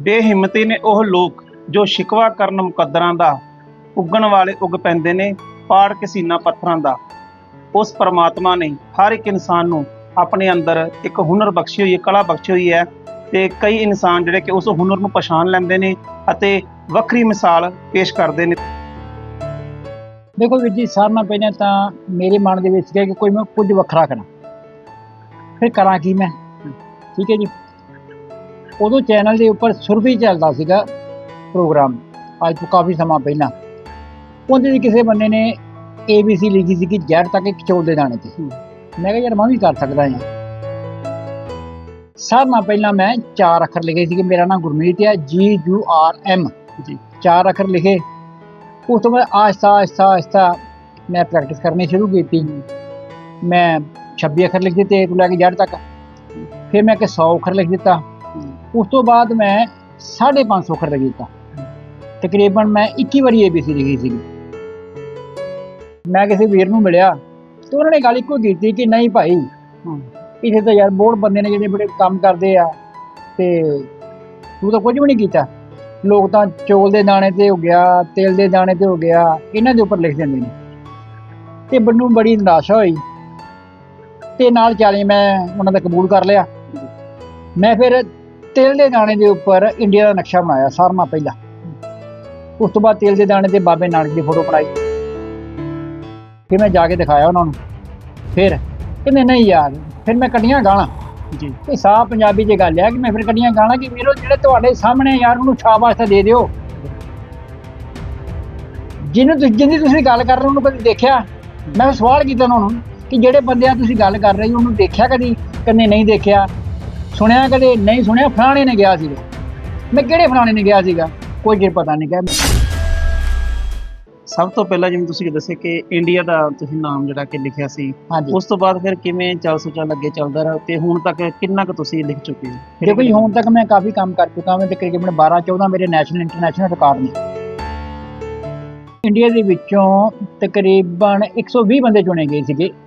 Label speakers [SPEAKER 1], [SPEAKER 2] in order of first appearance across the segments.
[SPEAKER 1] ਬੇਹਿੰਮਤੀ ਨੇ ਉਹ ਲੋਕ ਜੋ ਸ਼ਿਕਵਾ ਕਰਨ ਮੁਕੱਦਰਾਂ ਦਾ ਉੱਗਣ ਵਾਲੇ ਉੱਗ ਪੈਂਦੇ ਨੇ, ਪਾੜ ਕੇ ਪੱਥਰਾਂ ਦਾ। ਉਸ ਪਰਮਾਤਮਾ ਨੇ ਹਰ ਇੱਕ ਇਨਸਾਨ ਨੂੰ ਆਪਣੇ ਅੰਦਰ ਇੱਕ ਹੁਨਰ ਬਖਸ਼ੀ ਹੋਈ ਹੈ, ਕਲਾ ਬਖਸ਼ੀ ਹੋਈ ਹੈ ਤੇ ਕਈ ਇਨਸਾਨ ਜਿਹੜੇ ਕਿ ਉਸ ਹੁਨਰ ਨੂੰ ਪਛਾਣ ਲੈਂਦੇ ਨੇ ਅਤੇ ਵੱਖਰੀ ਮਿਸਾਲ ਪੇਸ਼ ਕਰਦੇ ਨੇ।
[SPEAKER 2] ਦੇਖੋ ਵੀਰ ਜੀ ਸਾਰਿਆਂ ਨਾਲ ਪਹਿਲਾਂ ਤਾਂ ਮੇਰੇ ਮਨ ਦੇ ਵਿੱਚ ਸੀਗਾ ਕਿ ਕੋਈ ਮੈਂ ਕੁਝ ਵੱਖਰਾ ਕਰਾਂ। ਫਿਰ ਕਰਾਂ ਕੀ ਮੈਂ? ਠੀਕ ਹੈ ਜੀ। ਉਦੋਂ ਚੈਨਲ ਦੇ ਉੱਪਰ ਸੁਰਭੀ ਚੱਲਦਾ ਸੀਗਾ ਪ੍ਰੋਗਰਾਮ ਅੱਜ ਤੋਂ ਕਾਫੀ ਸਮਾਂ ਪਹਿਲਾਂ। ਉਹਦੇ ਵਿੱਚ ਕਿਸੇ ਬੰਦੇ ਨੇ ABC ਲਿਖੀ ਸੀ ਕਿ ਜ਼ਹਿਰ ਤੱਕ ਇੱਕ ਚੌਲ ਦੇ ਦਾਣੇ ਤੇ। ਮੈਂ ਕਿਹਾ ਯਾਰ ਮੈਂ ਵੀ ਕਰ ਸਕਦਾ ਹਾਂ। ਸਾਰਿਆਂ ਨਾਲੋਂ ਪਹਿਲਾਂ ਮੈਂ ਚਾਰ ਅੱਖਰ ਲਿਖੇ ਸੀਗੇ। ਮੇਰਾ ਨਾਮ ਗੁਰਮੀਤ ਹੈ ਜੀ ਯੂ ਆਰ ਐਮ
[SPEAKER 1] ਜੀ।
[SPEAKER 2] ਚਾਰ ਅੱਖਰ ਲਿਖੇ। ਉਸ ਤੋਂ ਬਾਅਦ ਆਹਿਸਤਾ ਆਹਿਸਤਾ ਆਹਿਸਤਾ ਮੈਂ ਪ੍ਰੈਕਟਿਸ ਕਰਨੀ ਸ਼ੁਰੂ ਕੀਤੀ। ਮੈਂ 26 ਅੱਖਰ ਲਿਖ ਦਿੱਤੇ ਤੋਂ ਲੈ ਕੇ ਜੜ ਤੱਕ। ਫਿਰ ਮੈਂ ਕਿ 100 ਅੱਖਰ ਲਿਖ ਦਿੱਤਾ। ਉਸ ਤੋਂ ਬਾਅਦ ਮੈਂ 550 ਅੱਖਰ ਲਿਖ ਦਿੱਤਾ ਤਕਰੀਬਨ ਮੈਂ 21 ਵਾਰੀ ABC ਲਿਖੀ ਸੀ ਮੈਂ ਕਿਸੇ ਵੀਰ ਨੂੰ ਮਿਲਿਆ ਤੇ ਉਹਨਾਂ ਨੇ ਗੱਲ ਇੱਕੋ ਕੀਤੀ ਕਿ ਨਹੀਂ ਭਾਈ ਇੱਥੇ ਤਾਂ ਯਾਰ ਬਹੁਤ ਬੰਦੇ ਨੇ ਜਿਹੜੇ ਬੜੇ ਕੰਮ ਕਰਦੇ ਆ ਤੇ ਤੂੰ ਤਾਂ ਕੁਝ ਵੀ ਨਹੀਂ ਕੀਤਾ। ਲੋਕ ਤਾਂ ਚੌਲ ਦੇ ਦਾਣੇ ਤੇ ਹੋ ਗਿਆ ਤੇਲ ਦੇ ਦਾਣੇ ਤੇ ਹੋ ਗਿਆ ਇਹਨਾਂ ਦੇ ਉੱਪਰ ਲਿਖ ਦਿੰਦੇ ਨੇ। ਤੇ ਮੈਨੂੰ ਬੜੀ ਨਿਰਾਸ਼ਾ ਹੋਈ ਤੇ ਨਾਲ ਚਾਲੀ ਮੈਂ ਉਹਨਾਂ ਦਾ ਕਬੂਲ ਕਰ ਲਿਆ। ਮੈਂ ਫਿਰ ਤੇਲ ਦੇ ਦਾਣੇ ਦੇ ਉੱਪਰ ਇੰਡੀਆ ਦਾ ਨਕਸ਼ਾ ਬਣਾਇਆ ਸਾਰਿਆਂ ਨਾਲੋਂ ਪਹਿਲਾਂ। ਉਸ ਤੋਂ ਬਾਅਦ ਤੇਲ ਦੇ ਦਾਣੇ ਤੇ ਬਾਬੇ ਨਾਨਕ ਦੀ ਫੋਟੋ ਬਣਾਈ। ਫਿਰ ਮੈਂ ਜਾ ਕੇ ਦਿਖਾਇਆ ਉਹਨਾਂ ਨੂੰ। ਫਿਰ ਕਹਿੰਦੇ ਨਹੀਂ ਯਾਰ ਫਿਰ ਮੈਂ ਕੱਢੀਆਂ ਗਾਲਾਂ।
[SPEAKER 1] ਜੀ।
[SPEAKER 2] ਇਹ ਸਾਫ਼ ਪੰਜਾਬੀ 'ਚ ਗੱਲ ਹੈ ਕਿ ਮੈਂ ਫਿਰ ਕੱਢੀਆਂ ਗਾਲਾਂ ਕਿ ਵੀਰੋ ਜਿਹੜੇ ਤੁਹਾਡੇ ਸਾਹਮਣੇ ਯਾਰ ਉਹਨੂੰ ਸ਼ਾਬਾਸ਼ ਤਾਂ ਦੇ ਦਿਓ। ਜਿਹਨੂੰ ਤੁਸੀਂ ਜਿੰਨੀ ਤੁਸੀਂ ਗੱਲ ਕਰ ਰਹੇ ਉਹਨੂੰ ਕਦੀ ਦੇਖਿਆ? ਮੈਂ ਸਵਾਲ ਕੀਤਾ ਉਹਨਾਂ ਨੂੰ ਕਿ ਜਿਹੜੇ ਬੰਦਿਆਂ ਤੁਸੀਂ ਗੱਲ ਕਰ ਰਹੇ ਹੋ ਉਹਨੂੰ ਦੇਖਿਆ ਕਦੀ? ਕੰਨੇ ਨਹੀਂ ਦੇਖਿਆ। ਸੁਣਿਆ ਕਦੇ? ਨਹੀਂ ਸੁਣਿਆ? ਫਲਾਣੇ ਨੇ ਗਿਆ ਸੀਗਾ। ਮੈਂ ਕਿਹੜੇ ਫਲਾਣੇ ਨੇ ਗਿਆ ਸੀਗਾ? ਕੋਈ ਜੇ ਪਤਾ ਨਹੀਂ ਕਿ
[SPEAKER 1] ਸਭ ਤੋਂ ਪਹਿਲਾਂ ਜਿਵੇਂ ਤੁਸੀਂ ਦੱਸਿਆ ਕਿ ਇੰਡੀਆ ਦਾ ਤੁਸੀਂ ਨਾਮ ਜਿਹੜਾ ਕਿ ਲਿਖਿਆ ਸੀ
[SPEAKER 2] ਹਾਂਜੀ।
[SPEAKER 1] ਉਸ ਤੋਂ ਬਾਅਦ ਫਿਰ ਕਿਵੇਂ ਚੱਲ ਸੁਚਲ ਅੱਗੇ ਚੱਲਦਾ ਰਿਹਾ ਤੇ ਹੁਣ ਤੱਕ ਕਿੰਨਾ ਕੁ ਤੁਸੀਂ ਲਿਖ ਚੁੱਕੇ ਹੋ?
[SPEAKER 2] ਦੇਖੋ ਜੀ ਹੁਣ ਤੱਕ ਮੈਂ ਕਾਫੀ ਕੰਮ ਕਰ ਚੁੱਕਾ ਹਾਂ ਤੇ ਤਕਰੀਬਨ 12 14 ਮੇਰੇ ਨੈਸ਼ਨਲ ਇੰਟਰਨੈਸ਼ਨਲ ਰਿਕਾਰਡ ਨੇ। ਇੰਡੀਆ ਦੇ ਵਿੱਚੋਂ ਤਕਰੀਬਨ 120 ਬੰਦੇ ਚੁਣੇ ਗਏ ਸੀਗੇ। ਮ-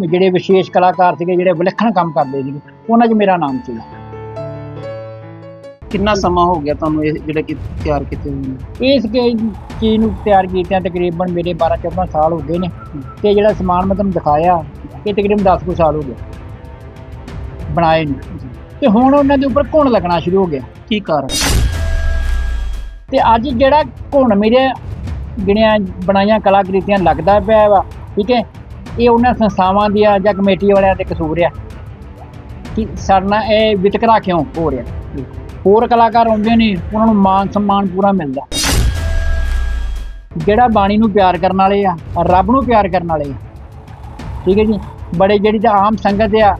[SPEAKER 2] ਜਿਹੜੇ ਵਿਸ਼ੇਸ਼ ਕਲਾਕਾਰ ਸੀਗੇ ਜਿਹੜੇ ਵਿਲੱਖਣ ਕੰਮ ਕਰਦੇ ਸੀਗੇ ਉਹਨਾਂ 'ਚ ਮੇਰਾ ਨਾਮ ਸੀਗਾ।
[SPEAKER 1] ਕਿੰਨਾ ਸਮਾਂ ਹੋ ਗਿਆ ਤੁਹਾਨੂੰ ਇਹ ਜਿਹੜੇ ਕਿ ਤਿਆਰ ਕੀਤੇ ਹੋਏ ਨੇ?
[SPEAKER 2] ਇਸ ਕੇ ਚੀਜ਼ ਨੂੰ ਤਿਆਰ ਕੀਤਿਆਂ ਤਕਰੀਬਨ ਮੇਰੇ 12 14 ਸਾਲ ਹੋ ਗਏ ਨੇ। ਤੇ ਜਿਹੜਾ ਸਮਾਨ ਮੈਂ ਤੁਹਾਨੂੰ ਦਿਖਾਇਆ ਇਹ ਤਕਰੀਬਨ 10 ਕੁ ਸਾਲ ਹੋ ਗਏ। ਬਣਾਏ ਨੂੰ। ਤੇ ਹੁਣ ਉਹਨਾਂ ਦੇ ਉੱਪਰ ਘੁਣ ਲੱਗਣਾ ਸ਼ੁਰੂ ਹੋ ਗਿਆ।
[SPEAKER 1] ਕੀ ਕਾਰਨ?
[SPEAKER 2] ਤੇ ਅੱਜ ਜਿਹੜਾ ਘੁਣ ਮੇਰੇ ਗਿਣਿਆ ਬਣਾਈਆਂ ਕਲਾਕ੍ਰਿਤੀਆਂ ਲੱਗਦਾ ਪਿਆ ਵਾ ਠੀਕ ਹੈ? ਇਹ ਉਹਨਾਂ ਸੰਸਥਾਵਾਂ ਦੀਆਂ ਜਾਂ ਕਮੇਟੀ ਵਾਲਿਆਂ ਦੇ ਕਸੂਰ ਆ ਕਿ ਸਰਨਾ ਇਹ ਵਿਤਕਰਾ ਕਿਉਂ ਹੋ ਰਿਹਾ? ਹੋਰ ਕਲਾਕਾਰ ਆਉਂਦੇ ਨੇ, ਉਹਨਾਂ ਨੂੰ ਮਾਨ ਸਨਮਾਨ ਪੂਰਾ ਮਿਲਦਾ। ਜਿਹੜਾ ਬਾਣੀ ਨੂੰ ਪਿਆਰ ਕਰਨ ਵਾਲੇ ਆ, ਰੱਬ ਨੂੰ ਪਿਆਰ ਕਰਨ ਵਾਲੇ ਆ, ਠੀਕ ਹੈ ਜੀ? ਬੜੇ ਜਿਹੜੀ ਤਾਂ ਆਮ ਸੰਗਤ ਆ,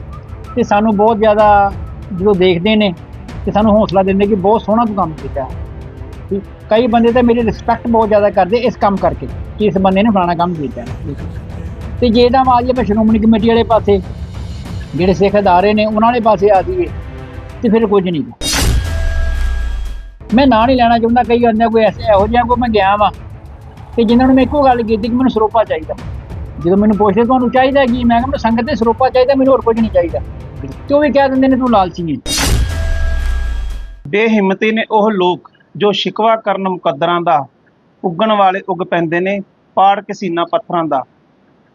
[SPEAKER 2] ਤੇ ਸਾਨੂੰ ਬਹੁਤ ਜ਼ਿਆਦਾ ਜਦੋਂ ਦੇਖਦੇ ਨੇ, ਤੇ ਸਾਨੂੰ ਹੌਸਲਾ ਦਿੰਦੇ ਕਿ ਬਹੁਤ ਸੋਹਣਾ ਤੂੰ ਕੰਮ ਕੀਤਾ। ਕਈ ਬੰਦੇ ਤਾਂ ਮੇਰੀ ਰਿਸਪੈਕਟ ਬਹੁਤ ਜ਼ਿਆਦਾ ਕਰਦੇ ਇਸ ਕੰਮ ਕਰਕੇ, ਕਿ ਇਸ ਬੰਦੇ ਨੇ ਫਲਾਣਾ ਕੰਮ ਕੀਤਾ। ਤੇ ਜੇ ਤਾਂ ਆ ਜਾਈਏ ਆਪਾਂ ਸ਼੍ਰੋਮਣੀ ਕਮੇਟੀ ਵਾਲੇ ਪਾਸੇ, ਜਿਹੜੇ ਸਿੱਖ ਅਦਾਰੇ ਨੇ, ਉਹਨਾਂ ਵਾਲੇ ਪਾਸੇ ਆ ਜਾਈਏ, ਤੇ ਫਿਰ ਕੁਝ ਨਹੀਂ ਮੈਂ ਨਾਂ ਨਹੀਂ ਲੈਣਾ ਚਾਹੁੰਦਾ, ਕਈ ਬੰਦੇ ਕੋਈ ਐਸੇ ਇਹੋ ਜਿਹਾ ਕੋ ਮੈਂ ਗਿਆ ਵਾਂ, ਤੇ ਜਿਨ੍ਹਾਂ ਨੂੰ ਮੈਂ ਇੱਕੋ ਗੱਲ ਕੀਤੀ ਕਿ ਮੈਨੂੰ ਸਰੋਪਾ ਚਾਹੀਦਾ। ਜਦੋਂ ਮੈਨੂੰ ਪੁੱਛਦੇ ਤੁਹਾਨੂੰ ਚਾਹੀਦਾ ਕੀ, ਮੈਂ ਕਿਹਾ ਮੈਨੂੰ ਸੰਗਤ ਦੇ ਸਰੋਪਾ ਚਾਹੀਦਾ, ਮੈਨੂੰ ਹੋਰ ਕੁਝ ਨਹੀਂ ਚਾਹੀਦਾ। ਤੇ ਉਹ ਵੀ ਕਹਿ ਦਿੰਦੇ ਨੇ ਤੂੰ ਲਾਲਚੀ ਹੈ
[SPEAKER 1] ਬੇਹਿੰਮਤੀ ਨੇ ਉਹ ਲੋਕ ਜੋ ਸ਼ਿਕਵਾ ਕਰਨ ਮੁਕੱਦਰਾਂ ਦਾ, ਉੱਗਣ ਵਾਲੇ ਉੱਗ ਪੈਂਦੇ ਨੇ, ਪਾੜ ਕੇ ਪੱਥਰਾਂ ਦਾ।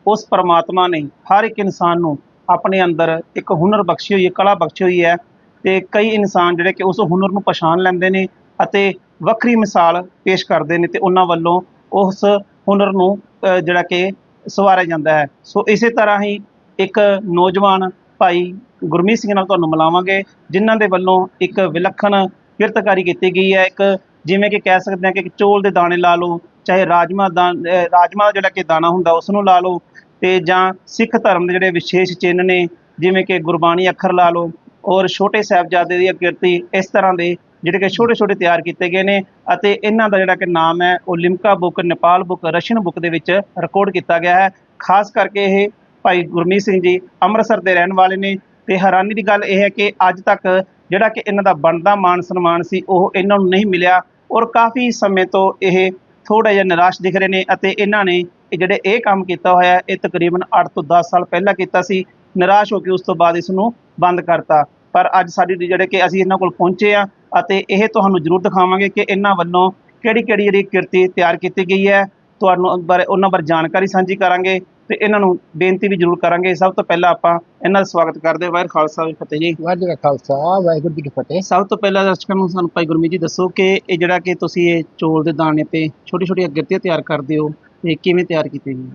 [SPEAKER 1] ਉਸ ਪਰਮਾਤਮਾ ਨੇ ਹਰ ਇੱਕ ਇਨਸਾਨ ਨੂੰ ਆਪਣੇ ਅੰਦਰ ਇੱਕ ਹੁਨਰ ਬਖਸ਼ੀ ਹੋਈ ਹੈ, ਕਲਾ ਬਖਸ਼ੀ ਹੋਈ ਹੈ ਤੇ ਕਈ ਇਨਸਾਨ ਜਿਹੜੇ ਕਿ ਉਸ ਹੁਨਰ ਨੂੰ ਪਛਾਣ ਲੈਂਦੇ ਨੇ ਅਤੇ ਵੱਖਰੀ ਮਿਸਾਲ ਪੇਸ਼ ਕਰਦੇ ਨੇ ਤੇ ਉਹਨਾਂ ਵੱਲੋਂ ਉਸ ਹੁਨਰ ਨੂੰ ਜਿਹੜਾ ਕਿ ਸਵਾਰਿਆ ਜਾਂਦਾ ਹੈ। ਸੋ ਇਸੇ ਤਰ੍ਹਾਂ ਹੀ ਇੱਕ ਨੌਜਵਾਨ ਭਾਈ ਗੁਰਮੀਤ ਸਿੰਘ ਨਾਲ ਤੁਹਾਨੂੰ ਮਿਲਾਵਾਂਗੇ, ਜਿਨ੍ਹਾਂ ਦੇ ਵੱਲੋਂ ਇੱਕ ਵਿਲੱਖਣ ਕਿਰਤਕਾਰੀ ਕੀਤੀ ਗਈ ਹੈ। ਇੱਕ ਜਿਵੇਂ ਕਿ ਕਹਿ ਸਕਦੇ ਹਾਂ ਕਿ ਇੱਕ ਚੋਲ ਦੇ ਦਾਣੇ ਲਾ ਲਓ, ਚਾਹੇ ਰਾਜਮਾ ਦਾ ਰਾਜਮਾ ਦਾ ਜਿਹੜਾ ਕਿ ਦਾਣਾ ਹੁੰਦਾ, ਉਸ ਨੂੰ ਲਾ ਲਓ ਤੇ ਜਾਂ ਸਿੱਖ ਧਰਮ ਦੇ ਜਿਹੜੇ ਵਿਸ਼ੇਸ਼ ਚਿੰਨ੍ਹ ਨੇ, ਜਿਵੇਂ ਕਿ ਗੁਰਬਾਣੀ ਅੱਖਰ ਲਾ ਲਓ ਔਰ ਛੋਟੇ ਸਾਹਿਬਜ਼ਾਦੇ ਦੀ ਕਿਰਤੀ, ਇਸ ਤਰ੍ਹਾਂ ਦੇ ਜਿਹੜੇ ਕਿ ਛੋਟੇ ਛੋਟੇ ਤਿਆਰ ਕੀਤੇ ਗਏ ਨੇ ਅਤੇ ਇਹਨਾਂ ਦਾ ਜਿਹੜਾ ਕਿ ਨਾਮ ਹੈ, ਉਹ Limca book, Nepal book, Russian book ਦੇ ਵਿੱਚ ਰਿਕਾਰਡ ਕੀਤਾ ਗਿਆ ਹੈ। ਖਾਸ ਕਰਕੇ ਇਹ ਭਾਈ ਗੁਰਮੀਤ ਸਿੰਘ ਜੀ ਅੰਮ੍ਰਿਤਸਰ ਦੇ ਰਹਿਣ ਵਾਲੇ ਨੇ ਤੇ ਹੈਰਾਨੀ ਦੀ ਗੱਲ ਇਹ ਹੈ ਕਿ ਅੱਜ ਤੱਕ ਜਿਹੜਾ ਕਿ ਇਹਨਾਂ ਦਾ ਬਣਦਾ ਮਾਨ ਸਨਮਾਨ ਸੀ, ਉਹ ਇਹਨਾਂ ਨੂੰ ਨਹੀਂ ਮਿਲਿਆ ਔਰ ਕਾਫੀ ਸਮੇਂ ਤੋਂ ਇਹ ਥੋੜਾ ਜਿਹਾ ਨਿਰਾਸ਼ ਦਿਖ ਰਹੇ ਨੇ ਅਤੇ ਇਹਨਾਂ ਨੇ ਇਹ ਜਿਹੜੇ ਇਹ ਕੰਮ ਕੀਤਾ ਹੋਇਆ ਇਹ ਤਕਰੀਬਨ 8 ਤੋਂ 10 ਸਾਲ ਪਹਿਲਾਂ ਕੀਤਾ ਸੀ। ਨਿਰਾਸ਼ ਹੋ ਕੇ ਉਸ ਤੋਂ ਬਾਅਦ ਇਸ ਨੂੰ ਬੰਦ ਕਰਤਾ। ਪਰ ਅੱਜ ਸਾਡੀ ਜਿਹੜੇ ਕਿ ਅਸੀਂ ਇਹਨਾਂ ਕੋਲ ਪਹੁੰਚੇ ਆ ਅਤੇ ਇਹ ਤੁਹਾਨੂੰ ਜ਼ਰੂਰ ਦਿਖਾਵਾਂਗੇ ਕਿ ਇਹਨਾਂ ਵੱਲੋਂ ਕਿਹੜੀ ਕਿਹੜੀ ਜਿਹੜੀ ਕਿਰਤੀ ਤਿਆਰ ਕੀਤੀ ਗਈ ਹੈ। ਤੁਹਾਨੂੰ ਬਾਰੇ ਉਹਨਾਂ ਬਾਰੇ ਜਾਣਕਾਰੀ ਸਾਂਝੀ ਕਰਾਂਗੇ ਤੇ ਇਹਨਾਂ ਨੂੰ ਬੇਨਤੀ ਵੀ ਜ਼ਰੂਰ ਕਰਾਂਗੇ। ਸਭ ਤੋਂ ਪਹਿਲਾਂ ਆਪਾਂ ਇਹਨਾਂ ਦਾ ਸਵਾਗਤ ਕਰਦੇ ਵਾਹਿਗੁਰੂ ਖਾਲਸਾ ਜੀ ਫਤਿਹ ਜੀ।
[SPEAKER 2] ਵਾਹਿਗੁਰੂ ਖਾਲਸਾ ਵਾਹਿਗੁਰੂ ਜੀ ਕੀ ਫਤਿਹ।
[SPEAKER 1] ਸਭ ਤੋਂ ਪਹਿਲਾਂ ਦਰਸ਼ਕਾਂ ਨੂੰ ਸਾਨੂੰ ਭਾਈ ਗੁਰਮੀਤ ਜੀ ਦੱਸੋ ਕਿ ਇਹ ਜਿਹੜਾ ਕਿ ਤੁਸੀਂ ਇਹ ਚੋਲ ਦੇ ਦਾਣੇ ਤੇ ਛੋਟੀ ਛੋਟੀ ਗਿਰਤੀਆਂ ਤਿਆਰ ਕਰਦੇ ਹੋ ਤੇ ਕਿਵੇਂ ਤਿਆਰ ਕੀਤੇ ਗਏ?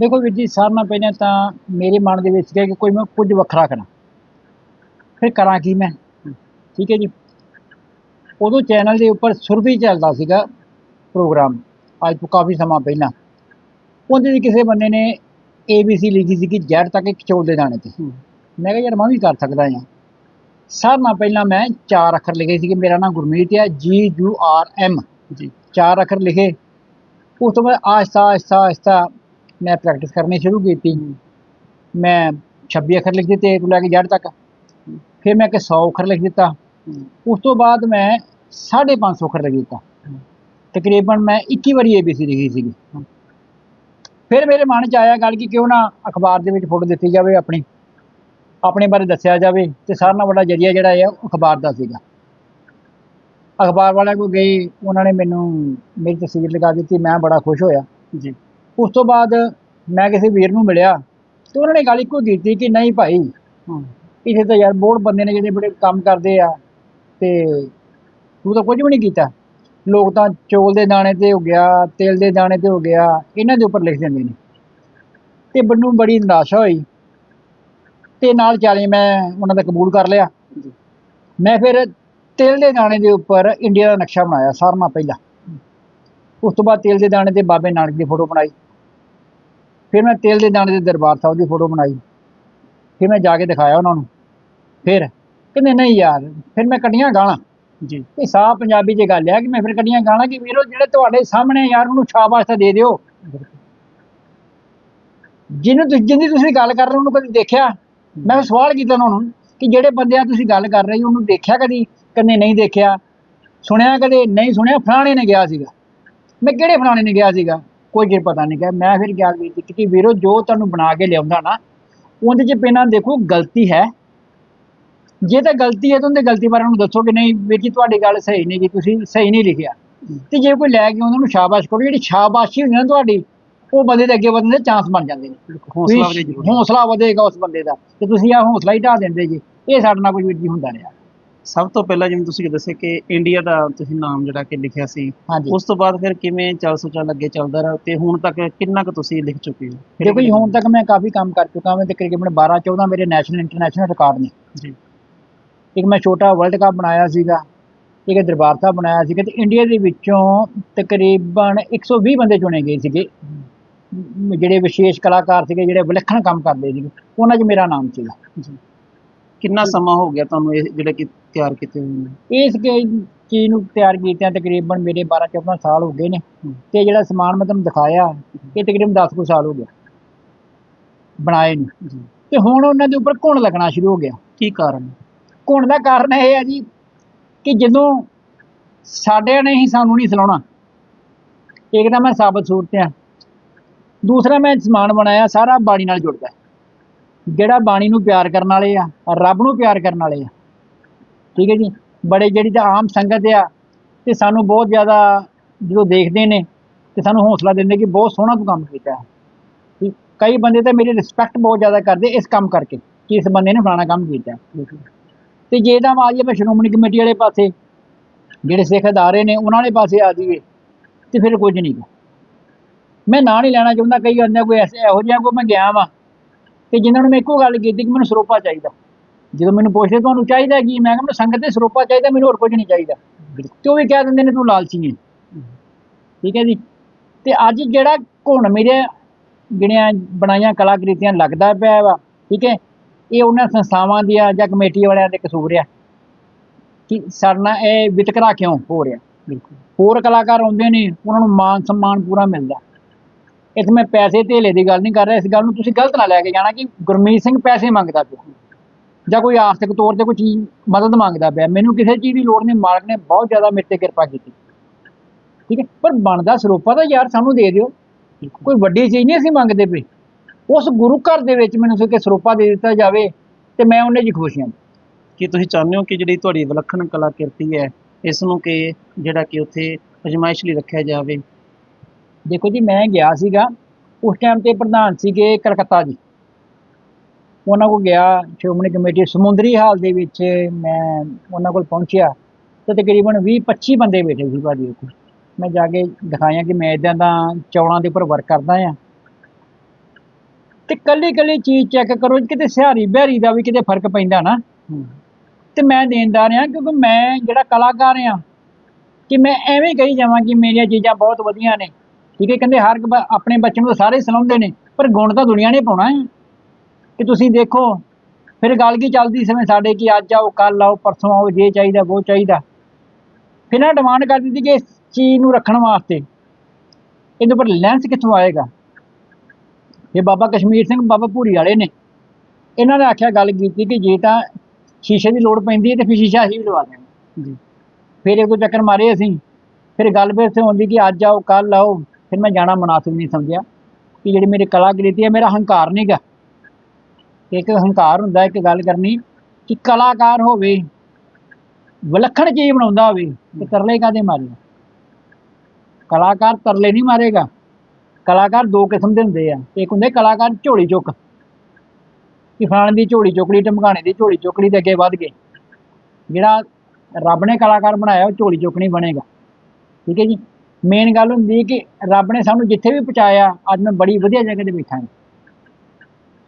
[SPEAKER 2] ਦੇਖੋ ਵੀਰ ਜੀ ਸਾਰਿਆਂ ਨਾਲ ਪਹਿਲਾਂ ਤਾਂ ਮੇਰੇ ਮਨ ਦੇ ਵਿੱਚ ਸੀਗਾ ਕਿ ਕੋਈ ਮੈਂ ਕੁਝ ਵੱਖਰਾ ਕਰਾਂ। ਫਿਰ ਕਰਾਂ ਕੀ ਮੈਂ? ਠੀਕ ਹੈ ਜੀ। ਉਦੋਂ ਚੈਨਲ ਦੇ ਉੱਪਰ ਸੁਰਭੀ ਚੱਲਦਾ ਸੀਗਾ ਪ੍ਰੋਗਰਾਮ। ਅੱਜ ਤੋਂ ਕਾਫੀ ਸਮਾਂ ਪਹਿਲਾਂ। ਉਹਦੇ ਵਿੱਚ ਕਿਸੇ ਬੰਦੇ ਨੇ ABC ਲਿਖੀ ਸੀ ਕਿ ਜੈਡ ਤੱਕ ਇੱਕ ਚੌਲ ਦੇ ਦਾਣੇ ਤੇ। ਮੈਂ ਕਿਹਾ ਯਾਰ ਮੈਂ ਵੀ ਕਰ ਸਕਦਾ ਹਾਂ। ਸਾਰਿਆਂ ਨਾਲ ਪਹਿਲਾਂ ਮੈਂ ਚਾਰ ਅੱਖਰ ਲਿਖੇ ਸੀ ਕਿ ਮੇਰਾ ਨਾਮ ਗੁਰਮੀਤ ਹੈ ਜੀ ਯੂ ਆਰ ਐਮ
[SPEAKER 1] ਜੀ।
[SPEAKER 2] ਚਾਰ ਅੱਖਰ ਲਿਖੇ। ਉਸ ਤੋਂ ਬਾਅਦ ਆਹਿਸਤਾ ਆਹਿਸਤਾ ਆਹਿਸਤਾ ਮੈਂ ਪ੍ਰੈਕਟਿਸ ਕਰਨੀ ਸ਼ੁਰੂ ਕੀਤੀ। ਮੈਂ 26 ਅੱਖਰ ਲਿਖ ਦਿੱਤੇ ਤੋਂ ਲੈ ਕੇ ਜੜ ਤੱਕ। ਫਿਰ ਮੈਂ ਕਿ 100 ਅੱਖਰ ਲਿਖ ਦਿੱਤਾ। ਉਸ ਤੋਂ ਬਾਅਦ ਮੈਂ 550 ਅੱਖਰ ਲਿਖ ਦਿੱਤਾ। ਤਕਰੀਬਨ ਮੈਂ 21 ਵਾਰੀ ABC ਲਿਖੀ ਸੀਗੀ। ਫਿਰ ਮੇਰੇ ਮਨ 'ਚ ਆਇਆ ਗੱਲ ਕਿ ਕਿਉਂ ਨਾ ਅਖਬਾਰ ਦੇ ਵਿੱਚ ਫੋਟੋ ਦਿੱਤੀ ਜਾਵੇ ਆਪਣੀ। ਆਪਣੇ ਬਾਰੇ ਦੱਸਿਆ ਜਾਵੇ ਤੇ ਸਾਰਿਆਂ ਨਾਲੋਂ ਵੱਡਾ ਜਰੀਆ ਜਿਹੜਾ ਹੈ ਉਹ ਅਖਬਾਰ ਦਾ ਸੀਗਾ। ਅਖਬਾਰ ਵਾਲਿਆਂ ਕੋਲ ਗਏ ਉਹਨਾਂ ਨੇ ਮੈਨੂੰ ਮੇਰੀ ਤਸਵੀਰ ਲਗਾ ਦਿੱਤੀ ਮੈਂ ਬੜਾ ਖੁਸ਼ ਹੋਇਆ।
[SPEAKER 1] ਜੀ।
[SPEAKER 2] ਉਸ ਤੋਂ ਬਾਅਦ ਮੈਂ ਕਿਸੇ ਵੀਰ ਨੂੰ ਮਿਲਿਆ ਤੇ ਉਹਨਾਂ ਨੇ ਗੱਲ ਇੱਕੋ ਕੀਤੀ ਕਿ ਨਹੀਂ ਭਾਈ ਇੱਥੇ ਤਾਂ ਯਾਰ ਬਹੁਤ ਬੰਦੇ ਨੇ ਜਿਹੜੇ ਬੜੇ ਕੰਮ ਕਰਦੇ ਆ ਤੇ ਤੂੰ ਤਾਂ ਕੁਝ ਵੀ ਨਹੀਂ ਕੀਤਾ। ਲੋਕ ਤਾਂ ਚੌਲ ਦੇ ਦਾਣੇ ਤੇ ਹੋ ਗਿਆ ਤੇਲ ਦੇ ਦਾਣੇ ਤੇ ਹੋ ਗਿਆ ਇਹਨਾਂ ਦੇ ਉੱਪਰ ਲਿਖ ਦਿੰਦੇ ਨੇ। ਤੇ ਮੈਨੂੰ ਬੜੀ ਨਿਰਾਸ਼ਾ ਹੋਈ ਤੇ ਨਾਲ ਚਾਲੀ ਮੈਂ ਉਹਨਾਂ ਦਾ ਕਬੂਲ ਕਰ ਲਿਆ। ਮੈਂ ਫਿਰ ਤੇਲ ਦੇ ਦਾਣੇ ਦੇ ਉੱਪਰ ਇੰਡੀਆ ਦਾ ਨਕਸ਼ਾ ਬਣਾਇਆ ਸਾਰਿਆਂ ਨਾਲੋਂ ਪਹਿਲਾਂ। ਉਸ ਤੋਂ ਬਾਅਦ ਤੇਲ ਦੇ ਦਾਣੇ ਤੇ ਬਾਬੇ ਨਾਨਕ ਦੀ ਫੋਟੋ ਬਣਾਈ। ਫਿਰ ਮੈਂ ਤੇਲ ਦੇ ਦਾਣੇ ਦੇ ਦਰਬਾਰ ਸਾਹਿਬ ਦੀ ਫੋਟੋ ਬਣਾਈ। ਫਿਰ ਮੈਂ ਜਾ ਕੇ ਦਿਖਾਇਆ ਉਹਨਾਂ ਨੂੰ। ਫਿਰ ਕਹਿੰਦੇ ਨਹੀਂ ਯਾਰ ਫਿਰ ਮੈਂ ਕੱਢੀਆਂ ਗਾਲਾਂ।
[SPEAKER 1] ਜੀ।
[SPEAKER 2] ਇਹ ਸਾਫ਼ ਪੰਜਾਬੀ 'ਚ ਗੱਲ ਹੈ ਕਿ ਮੈਂ ਫਿਰ ਕੱਢੀਆਂ ਗਾਲਾਂ ਕਿ ਵੀਰੋ ਜਿਹੜੇ ਤੁਹਾਡੇ ਸਾਹਮਣੇ ਯਾਰ ਉਹਨੂੰ ਸ਼ਾਬਾਸ਼ ਤਾਂ ਦੇ ਦਿਓ। ਜਿਹਨੂੰ ਤੁਸੀਂ ਜਿੰਨੀ ਤੁਸੀਂ ਗੱਲ ਕਰ ਰਹੇ ਉਹਨੂੰ ਕਦੀ ਦੇਖਿਆ? ਮੈਂ ਸਵਾਲ ਕੀਤਾ ਉਹਨਾਂ ਨੂੰ ਕਿ ਜਿਹੜੇ ਬੰਦਿਆਂ ਤੁਸੀਂ ਗੱਲ ਕਰ ਰਹੇ ਹੋ ਉਹਨੂੰ ਦੇਖਿਆ ਕਦੀ? ਕਦੇ ਨਹੀਂ ਦੇਖਿਆ ਸੁਣਿਆ ਕਦੇ ਨਹੀਂ ਸੁਣਿਆ ਫਲਾਣੇ ਨੇ ਗਿਆ ਸੀਗਾ। ਮੈਂ ਕਿਹੜੇ ਫਲਾਣੇ ਨੇ ਗਿਆ ਸੀਗਾ? ਕੋਈ ਜੇ ਪਤਾ ਨਹੀਂ ਗਿਆ। ਮੈਂ ਫਿਰ ਗੱਲ ਕੀਤੀ ਕਿ ਵੀਰੋ ਜੋ ਤੁਹਾਨੂੰ ਬਣਾ ਕੇ ਲਿਆਉਂਦਾ ਨਾ ਉਹਦੇ 'ਚ ਪਹਿਲਾਂ ਦੇਖੋ ਗਲਤੀ ਹੈ। ਜੇ ਤਾਂ ਗਲਤੀ ਹੈ ਤਾਂ ਉਹਦੇ ਗਲਤੀ ਬਾਰੇ ਉਹਨੂੰ ਦੱਸੋ ਕਿ ਨਹੀਂ ਵੀਰ ਜੀ ਤੁਹਾਡੀ ਗੱਲ ਸਹੀ ਨਹੀਂ ਜੀ ਤੁਸੀਂ ਸਹੀ ਨਹੀਂ ਲਿਖਿਆ। ਤੇ ਜੇ ਕੋਈ ਲੈ ਕੇ ਉਹਨੂੰ ਸ਼ਾਬਾਸ਼ ਕਰੋ। ਜਿਹੜੀ ਸ਼ਾਬਾਸ਼ੀ ਹੁੰਦੀ ਨਾ ਤੁਹਾਡੀ ਉਹ ਬੰਦੇ ਦੇ ਅੱਗੇ ਵਧਣ ਦੇ ਚਾਂਸ ਬਣ ਜਾਂਦੇ ਨੇ।
[SPEAKER 1] ਹੌਸਲਾ
[SPEAKER 2] ਵੀ ਵਧੇਗਾ ਉਸ ਬੰਦੇ ਦਾ। ਤੇ ਤੁਸੀਂ ਆ ਹੌਸਲਾ ਹੀ ਢਾ ਦਿੰਦੇ ਜੀ। ਇਹ ਸਾਡੇ ਨਾਲ ਕੋਈ ਵੀਰ ਜੀ ਹੁੰਦਾ ਰਿਹਾ
[SPEAKER 1] ਸਭ ਤੋਂ ਪਹਿਲਾਂ ਜਿਵੇਂ ਤੁਸੀਂ ਦੱਸਿਆ ਕਿ ਇੰਡੀਆ ਦਾ ਤੁਸੀਂ ਨਾਮ ਜਿਹੜਾ ਕਿ ਲਿਖਿਆ ਸੀ
[SPEAKER 2] ਹਾਂਜੀ।
[SPEAKER 1] ਉਸ ਤੋਂ ਬਾਅਦ ਫਿਰ ਕਿਵੇਂ ਚੱਲ ਸੋਚਣ ਲੱਗੇ ਚੱਲਦਾ ਰਿਹਾ ਤੇ ਹੁਣ ਤੱਕ ਕਿੰਨਾ ਕੁ ਤੁਸੀਂ ਲਿਖ ਚੁੱਕੇ ਹੋ?
[SPEAKER 2] ਦੇਖੋ ਜੀ ਹੁਣ ਤੱਕ ਮੈਂ ਕਾਫੀ ਕੰਮ ਕਰ ਚੁੱਕਾ ਹਾਂ ਤੇ ਤਕਰੀਬਨ 12 14 ਮੇਰੇ ਨੈਸ਼ਨਲ ਇੰਟਰਨੈਸ਼ਨਲ ਰਿਕਾਰਡ ਨੇ।
[SPEAKER 1] ਜੀ।
[SPEAKER 2] ਇੱਕ ਮੈਂ ਛੋਟਾ ਵਰਲਡ ਕੱਪ ਬਣਾਇਆ ਸੀਗਾ ਇੱਕ ਦਰਬਾਰ ਸਾਹਿਬ ਬਣਾਇਆ ਸੀਗਾ ਤੇ ਇੰਡੀਆ ਦੇ ਵਿੱਚੋਂ ਤਕਰੀਬਨ 120 ਬੰਦੇ ਚੁਣੇ ਗਏ ਸੀਗੇ। ਮ- ਜਿਹੜੇ ਵਿਸ਼ੇਸ਼ ਕਲਾਕਾਰ ਸੀਗੇ ਜਿਹੜੇ ਵਿਲੱਖਣ ਕੰਮ ਕਰਦੇ ਸੀਗੇ ਉਹਨਾਂ 'ਚ ਮੇਰਾ ਨਾਮ ਸੀਗਾ।
[SPEAKER 1] ਜੀ। ਕਿੰਨਾ ਸਮਾਂ ਹੋ ਗਿਆ ਤੁਹਾਨੂੰ ਇਹ ਜਿਹੜੇ ਕਿ ਤਿਆਰ ਕੀਤੇ ਹੋਏ ਨੇ?
[SPEAKER 2] ਇਸ ਕੇ ਚੀਜ਼ ਨੂੰ ਤਿਆਰ ਕੀਤਿਆਂ ਤਕਰੀਬਨ ਮੇਰੇ 12 14 ਸਾਲ ਹੋ ਗਏ ਨੇ। ਤੇ ਜਿਹੜਾ ਸਮਾਨ ਮੈਂ ਤੁਹਾਨੂੰ ਦਿਖਾਇਆ ਇਹ ਤਕਰੀਬਨ 10 ਕੁ ਸਾਲ ਹੋ ਗਿਆ ਬਣਾਏ ਨੂੰ।
[SPEAKER 1] ਜੀ।
[SPEAKER 2] ਤੇ ਹੁਣ ਉਹਨਾਂ ਦੇ ਉੱਪਰ ਘੁਣ ਲੱਗਣਾ ਸ਼ੁਰੂ ਹੋ ਗਿਆ।
[SPEAKER 1] ਕੀ ਕਾਰਨ?
[SPEAKER 2] ਘੁਣ ਦਾ ਕਾਰਨ ਇਹ ਹੈ ਜੀ ਕਿ ਜਦੋਂ ਸਾਡੇ ਨੇ ਹੀ ਸਾਨੂੰ ਨਹੀਂ ਸਲਾਉਣਾ ਇੱਕ ਤਾਂ ਮੈਂ ਸਾਬਤ ਸੂਰਤ ਆ ਦੂਸਰਾ ਮੈਂ ਸਮਾਨ ਬਣਾਇਆ ਸਾਰਾ ਬਾਣੀ ਨਾਲ ਜੁੜਦਾ ਹੈ। ਜਿਹੜਾ ਬਾਣੀ ਨੂੰ ਪਿਆਰ ਕਰਨ ਵਾਲੇ ਆ ਰੱਬ ਨੂੰ ਪਿਆਰ ਕਰਨ ਵਾਲੇ ਆ ਠੀਕ ਹੈ ਜੀ ਬੜੇ ਜਿਹੜੀ ਤਾਂ ਆਮ ਸੰਗਤ ਆ, ਤੇ ਸਾਨੂੰ ਬਹੁਤ ਜ਼ਿਆਦਾ ਜਦੋਂ ਦੇਖਦੇ ਨੇ, ਤੇ ਸਾਨੂੰ ਹੌਸਲਾ ਦਿੰਦੇ ਕਿ ਬਹੁਤ ਸੋਹਣਾ ਤੂੰ ਕੰਮ ਕੀਤਾ ਹੈ ਠੀਕ। ਕਈ ਬੰਦੇ ਤਾਂ ਮੇਰੀ ਰਿਸਪੈਕਟ ਬਹੁਤ ਜ਼ਿਆਦਾ ਕਰਦੇ ਇਸ ਕੰਮ ਕਰਕੇ, ਕਿ ਇਸ ਬੰਦੇ ਨੇ ਫਲਾਣਾ ਕੰਮ ਕੀਤਾ ਹੈ। ਤੇ ਜੇ ਤਾਂ ਆ ਜਾਈਏ ਮੈਂ ਸ਼੍ਰੋਮਣੀ ਕਮੇਟੀ ਵਾਲੇ ਪਾਸੇ, ਜਿਹੜੇ ਸਿੱਖ ਅਦਾਰੇ ਨੇ, ਉਹਨਾਂ ਵਾਲੇ ਪਾਸੇ ਆ ਜਾਈਏ, ਤੇ ਫਿਰ ਕੁਝ ਨਹੀਂ ਮੈਂ ਨਾਂ ਨਹੀਂ ਲੈਣਾ ਚਾਹੁੰਦਾ, ਕਈ ਬੰਦੇ ਕੋਈ ਐਸੇ ਇਹੋ ਜਿਹਾ ਕੋਈ ਮੈਂ ਗਿਆ ਵਾਂ, ਤੇ ਜਿਨ੍ਹਾਂ ਨੂੰ ਮੈਂ ਇੱਕੋ ਗੱਲ ਕੀਤੀ ਕਿ ਮੈਨੂੰ ਸਰੋਪਾ ਚਾਹੀਦਾ ਜਦੋਂ ਮੈਨੂੰ ਪੁੱਛਦੇ ਤੁਹਾਨੂੰ ਚਾਹੀਦਾ ਕੀ? ਮੈਂ ਕਹਿੰਦਾ ਸੰਗਤ ਤੇ ਸਰੋਪਾ ਚਾਹੀਦਾ ਮੈਨੂੰ ਹੋਰ ਕੁਝ ਨਹੀਂ ਚਾਹੀਦਾ। ਤੇ ਉਹ ਵੀ ਕਹਿ ਦਿੰਦੇ ਨੇ ਤੂੰ ਲਾਲਚੀ ਹੈ ਠੀਕ ਹੈ ਜੀ? ਤੇ ਅੱਜ ਜਿਹੜਾ ਘੁਣ ਮੇਰੇ ਜਿਹੜੀਆਂ ਬਣਾਈਆਂ ਕਲਾਕ੍ਰਿਤੀਆਂ ਲੱਗਦਾ ਪਿਆ ਵਾ ਠੀਕ ਹੈ? ਇਹ ਉਹਨਾਂ ਸੰਸਥਾਵਾਂ ਦੀਆਂ ਜਾਂ ਕਮੇਟੀ ਵਾਲਿਆਂ ਦੇ ਕਸੂਰ ਆ? ਕਿ ਸਾਡੇ ਨਾਲ ਇਹ ਵਿਤਕਰਾ ਕਿਉਂ ਹੋ ਰਿਹਾ?
[SPEAKER 1] ਬਿਲਕੁਲ।
[SPEAKER 2] ਹੋਰ ਕਲਾਕਾਰ ਆਉਂਦੇ ਨੇ ਉਹਨਾਂ ਨੂੰ ਮਾਨ ਸਨਮਾਨ ਪੂਰਾ ਮਿਲਦਾ। ਇੱਥੇ ਮੈਂ ਪੈਸੇ ਧੇਲੇ ਦੀ ਗੱਲ ਨਹੀਂ ਕਰ ਰਿਹਾ ਇਸ ਗੱਲ ਨੂੰ ਤੁਸੀਂ ਗਲਤ ਨਾ ਲੈ ਕੇ ਜਾਣਾ ਕਿ ਗੁਰਮੀਤ ਸਿੰਘ ਪੈਸੇ ਮੰਗਦਾ ਪਿਆ। ਜਾਂ ਕੋਈ ਆਰਥਿਕ ਤੌਰ ਤੇ ਕੋਈ ਚੀਜ਼ ਮਦਦ ਮੰਗਦਾ ਪਿਆ ਮੈਨੂੰ ਕਿਸੇ ਚੀਜ਼ ਦੀ ਲੋੜ ਨਹੀਂ ਮਾਲਕ ਨੇ ਬਹੁਤ ਜ਼ਿਆਦਾ ਮੇਰੇ ਤੇ ਕਿਰਪਾ ਕੀਤੀ। ਠੀਕ ਹੈ ਪਰ ਬਣਦਾ ਸਰੋਪਾ ਤਾਂ ਯਾਰ ਸਾਨੂੰ ਦੇ ਦਿਓ। ਕੋਈ ਵੱਡੀ ਚੀਜ਼ ਨਹੀਂ ਅਸੀਂ ਮੰਗਦੇ ਪਏ। ਉਸ ਗੁਰੂ ਘਰ ਦੇ ਵਿੱਚ ਮੈਨੂੰ ਕਿ ਸਰੋਪਾ ਦੇ ਦਿੱਤਾ ਜਾਵੇ ਤੇ ਮੈਂ ਉਹਨੇ ਜੀ ਖੁਸ਼ ਹਾਂ।
[SPEAKER 1] ਕੀ ਤੁਸੀਂ ਚਾਹੁੰਦੇ ਹੋ ਕਿ ਜਿਹੜੀ ਤੁਹਾਡੀ ਵਿਲੱਖਣ ਕਲਾਕਿਰਤੀ ਹੈ ਇਸ ਨੂੰ ਕਿ ਜਿਹੜਾ ਕਿ ਉੱਥੇ ਅਜਮਾਇਸ਼ ਲਈ ਰੱਖਿਆ ਜਾਵੇ?
[SPEAKER 2] ਦੇਖੋ ਜੀ ਮੈਂ ਗਿਆ ਸੀਗਾ ਉਸ ਟਾਈਮ ਤੇ ਪ੍ਰਧਾਨ ਸੀਗੇ ਕਲਕੱਤਾ ਜੀ। ਉਹਨਾਂ ਕੋਲ ਗਿਆ ਸ਼੍ਰੋਮਣੀ ਕਮੇਟੀ ਸਮੁੰਦਰੀ ਹਾਲ ਦੇ ਵਿੱਚ ਮੈਂ ਉਹਨਾਂ ਕੋਲ ਪਹੁੰਚਿਆ ਤੇ ਤਕਰੀਬਨ 20 25 ਬੰਦੇ ਬੈਠੇ ਸੀ ਭਾਜੀ ਉੱਥੇ। ਮੈਂ ਜਾ ਕੇ ਦਿਖਾਇਆ ਕਿ ਮੈਂ ਇਦਾਂ ਦਾ ਚੌਲਾਂ ਦੇ ਉੱਪਰ ਵਰਕ ਕਰਦਾ ਆ ਤੇ ਕੱਲੀ ਕੱਲੀ ਚੀਜ਼ ਚੈੱਕ ਕਰੋ ਕਿਤੇ ਸਿਹਾਰੀ ਬਿਹਾਰੀ ਦਾ ਵੀ ਕਿਤੇ ਫ਼ਰਕ ਪੈਂਦਾ ਨਾ। ਤੇ ਮੈਂ ਦੇਣਦਾਰ ਆ ਕਿਉਂਕਿ ਮੈਂ ਜਿਹੜਾ ਕਲਾਕਾਰ ਆ ਕਿ ਮੈਂ ਐਵੇਂ ਕਹੀ ਜਾਵਾਂ ਕਿ ਮੇਰੀਆਂ ਚੀਜ਼ਾਂ ਬਹੁਤ ਵਧੀਆ ਨੇ। ਠੀਕ ਹੈ ਕਹਿੰਦੇ ਹਰ ਆਪਣੇ ਬੱਚੇ ਨੂੰ ਸਾਰੇ ਸਲਾਉਂਦੇ ਨੇ ਪਰ ਗੁਣ ਤਾਂ ਦੁਨੀਆ ਨੇ ਪਾਉਣਾ ਹੈ। ਕਿ ਤੁਸੀਂ ਦੇਖੋ ਫਿਰ ਗੱਲ ਕੀ ਚੱਲਦੀ ਸਮੇਂ ਸਾਡੇ ਕਿ ਅੱਜ ਆਓ ਕੱਲ ਆਓ ਪਰਸੋਂ ਆਓ ਜੇ ਚਾਹੀਦਾ ਉਹ ਚਾਹੀਦਾ। ਫਿਰ ਨਾ ਡਿਮਾਂਡ ਕਰ ਦਿੱਤੀ ਕਿ ਇਸ ਚੀਜ਼ ਨੂੰ ਰੱਖਣ ਵਾਸਤੇ। ਇਹਦੇ ਉੱਪਰ ਲੈਂਸ ਕਿੱਥੋਂ ਆਏਗਾ? ਇਹ ਬਾਬਾ ਕਸ਼ਮੀਰ ਸਿੰਘ ਬਾਬਾ ਭੂਰੀ ਵਾਲੇ ਨੇ। ਇਹਨਾਂ ਨੇ ਆਖਿਆ ਗੱਲ ਕੀਤੀ ਕਿ ਜੇ ਤਾਂ ਸ਼ੀਸ਼ੇ ਦੀ ਲੋੜ ਪੈਂਦੀ ਹੈ ਤੇ ਫਿਰ ਸ਼ੀਸ਼ਾ ਅਸੀਂ ਵੀ ਲਵਾ ਦੇਣਾ।
[SPEAKER 1] ਜੀ।
[SPEAKER 2] ਫਿਰ ਇੱਕ ਦੋ ਚੱਕਰ ਮਾਰੇ ਅਸੀਂ। ਫਿਰ ਗੱਲ ਫਿਰ ਇੱਥੇ ਹੁੰਦੀ ਕਿ ਅੱਜ ਆਓ ਕੱਲ ਆਓ। ਫਿਰ ਮੈਂ ਜਾਣਾ ਮੁਨਾਸਿਬ ਨਹੀਂ ਸਮਝਿਆ ਕਿ ਜਿਹੜੀ ਮੇਰੀ ਕਲਾਕ੍ਰਿਤੀ ਹੈ ਮੇਰਾ ਹੰਕਾਰ ਨਹੀਂਗਾ ਇੱਕ ਹੰਕਾਰ ਹੁੰਦਾ, ਇੱਕ ਗੱਲ ਕਰਨੀ ਕਿ ਕਲਾਕਾਰ ਹੋਵੇ, ਵਿਲੱਖਣ ਚੀਜ਼ ਬਣਾਉਂਦਾ ਹੋਵੇ, ਤੇ ਤਰਲੇ ਕਾਦੇ ਮਾਰੇਗਾ ਕਲਾਕਾਰ ਤਰਲੇ ਨਹੀਂ ਮਾਰੇਗਾ। ਕਲਾਕਾਰ ਦੋ ਕਿਸਮ ਦੇ ਹੁੰਦੇ ਆ। ਇੱਕ ਹੁੰਦੇ ਕਲਾਕਾਰ ਝੋਲੀ ਚੁੱਕ। ਕਿ ਫਲਾਣੇ ਦੀ ਝੋਲੀ ਚੁੱਕਲੀ ਟਮਕਾਣੇ ਦੀ ਝੋਲੀ ਚੁੱਕਲੀ ਦੇ ਅੱਗੇ ਵੱਧ ਗਏ। ਜਿਹੜਾ ਰੱਬ ਨੇ ਕਲਾਕਾਰ ਬਣਾਇਆ, ਉਹ ਝੋਲੀ ਚੁੱਕ ਨਹੀਂ ਬਣੇਗਾ। ਠੀਕ ਹੈ ਜੀ? ਮੇਨ ਗੱਲ ਹੁੰਦੀ ਹੈ ਕਿ ਰੱਬ ਨੇ ਸਾਨੂੰ ਜਿੱਥੇ ਵੀ ਪਹੁੰਚਾਇਆ, ਅੱਜ ਮੈਂ ਬੜੀ ਵਧੀਆ ਜਗ੍ਹਾ ਤੇ ਬੈਠਾ ਹਾਂ।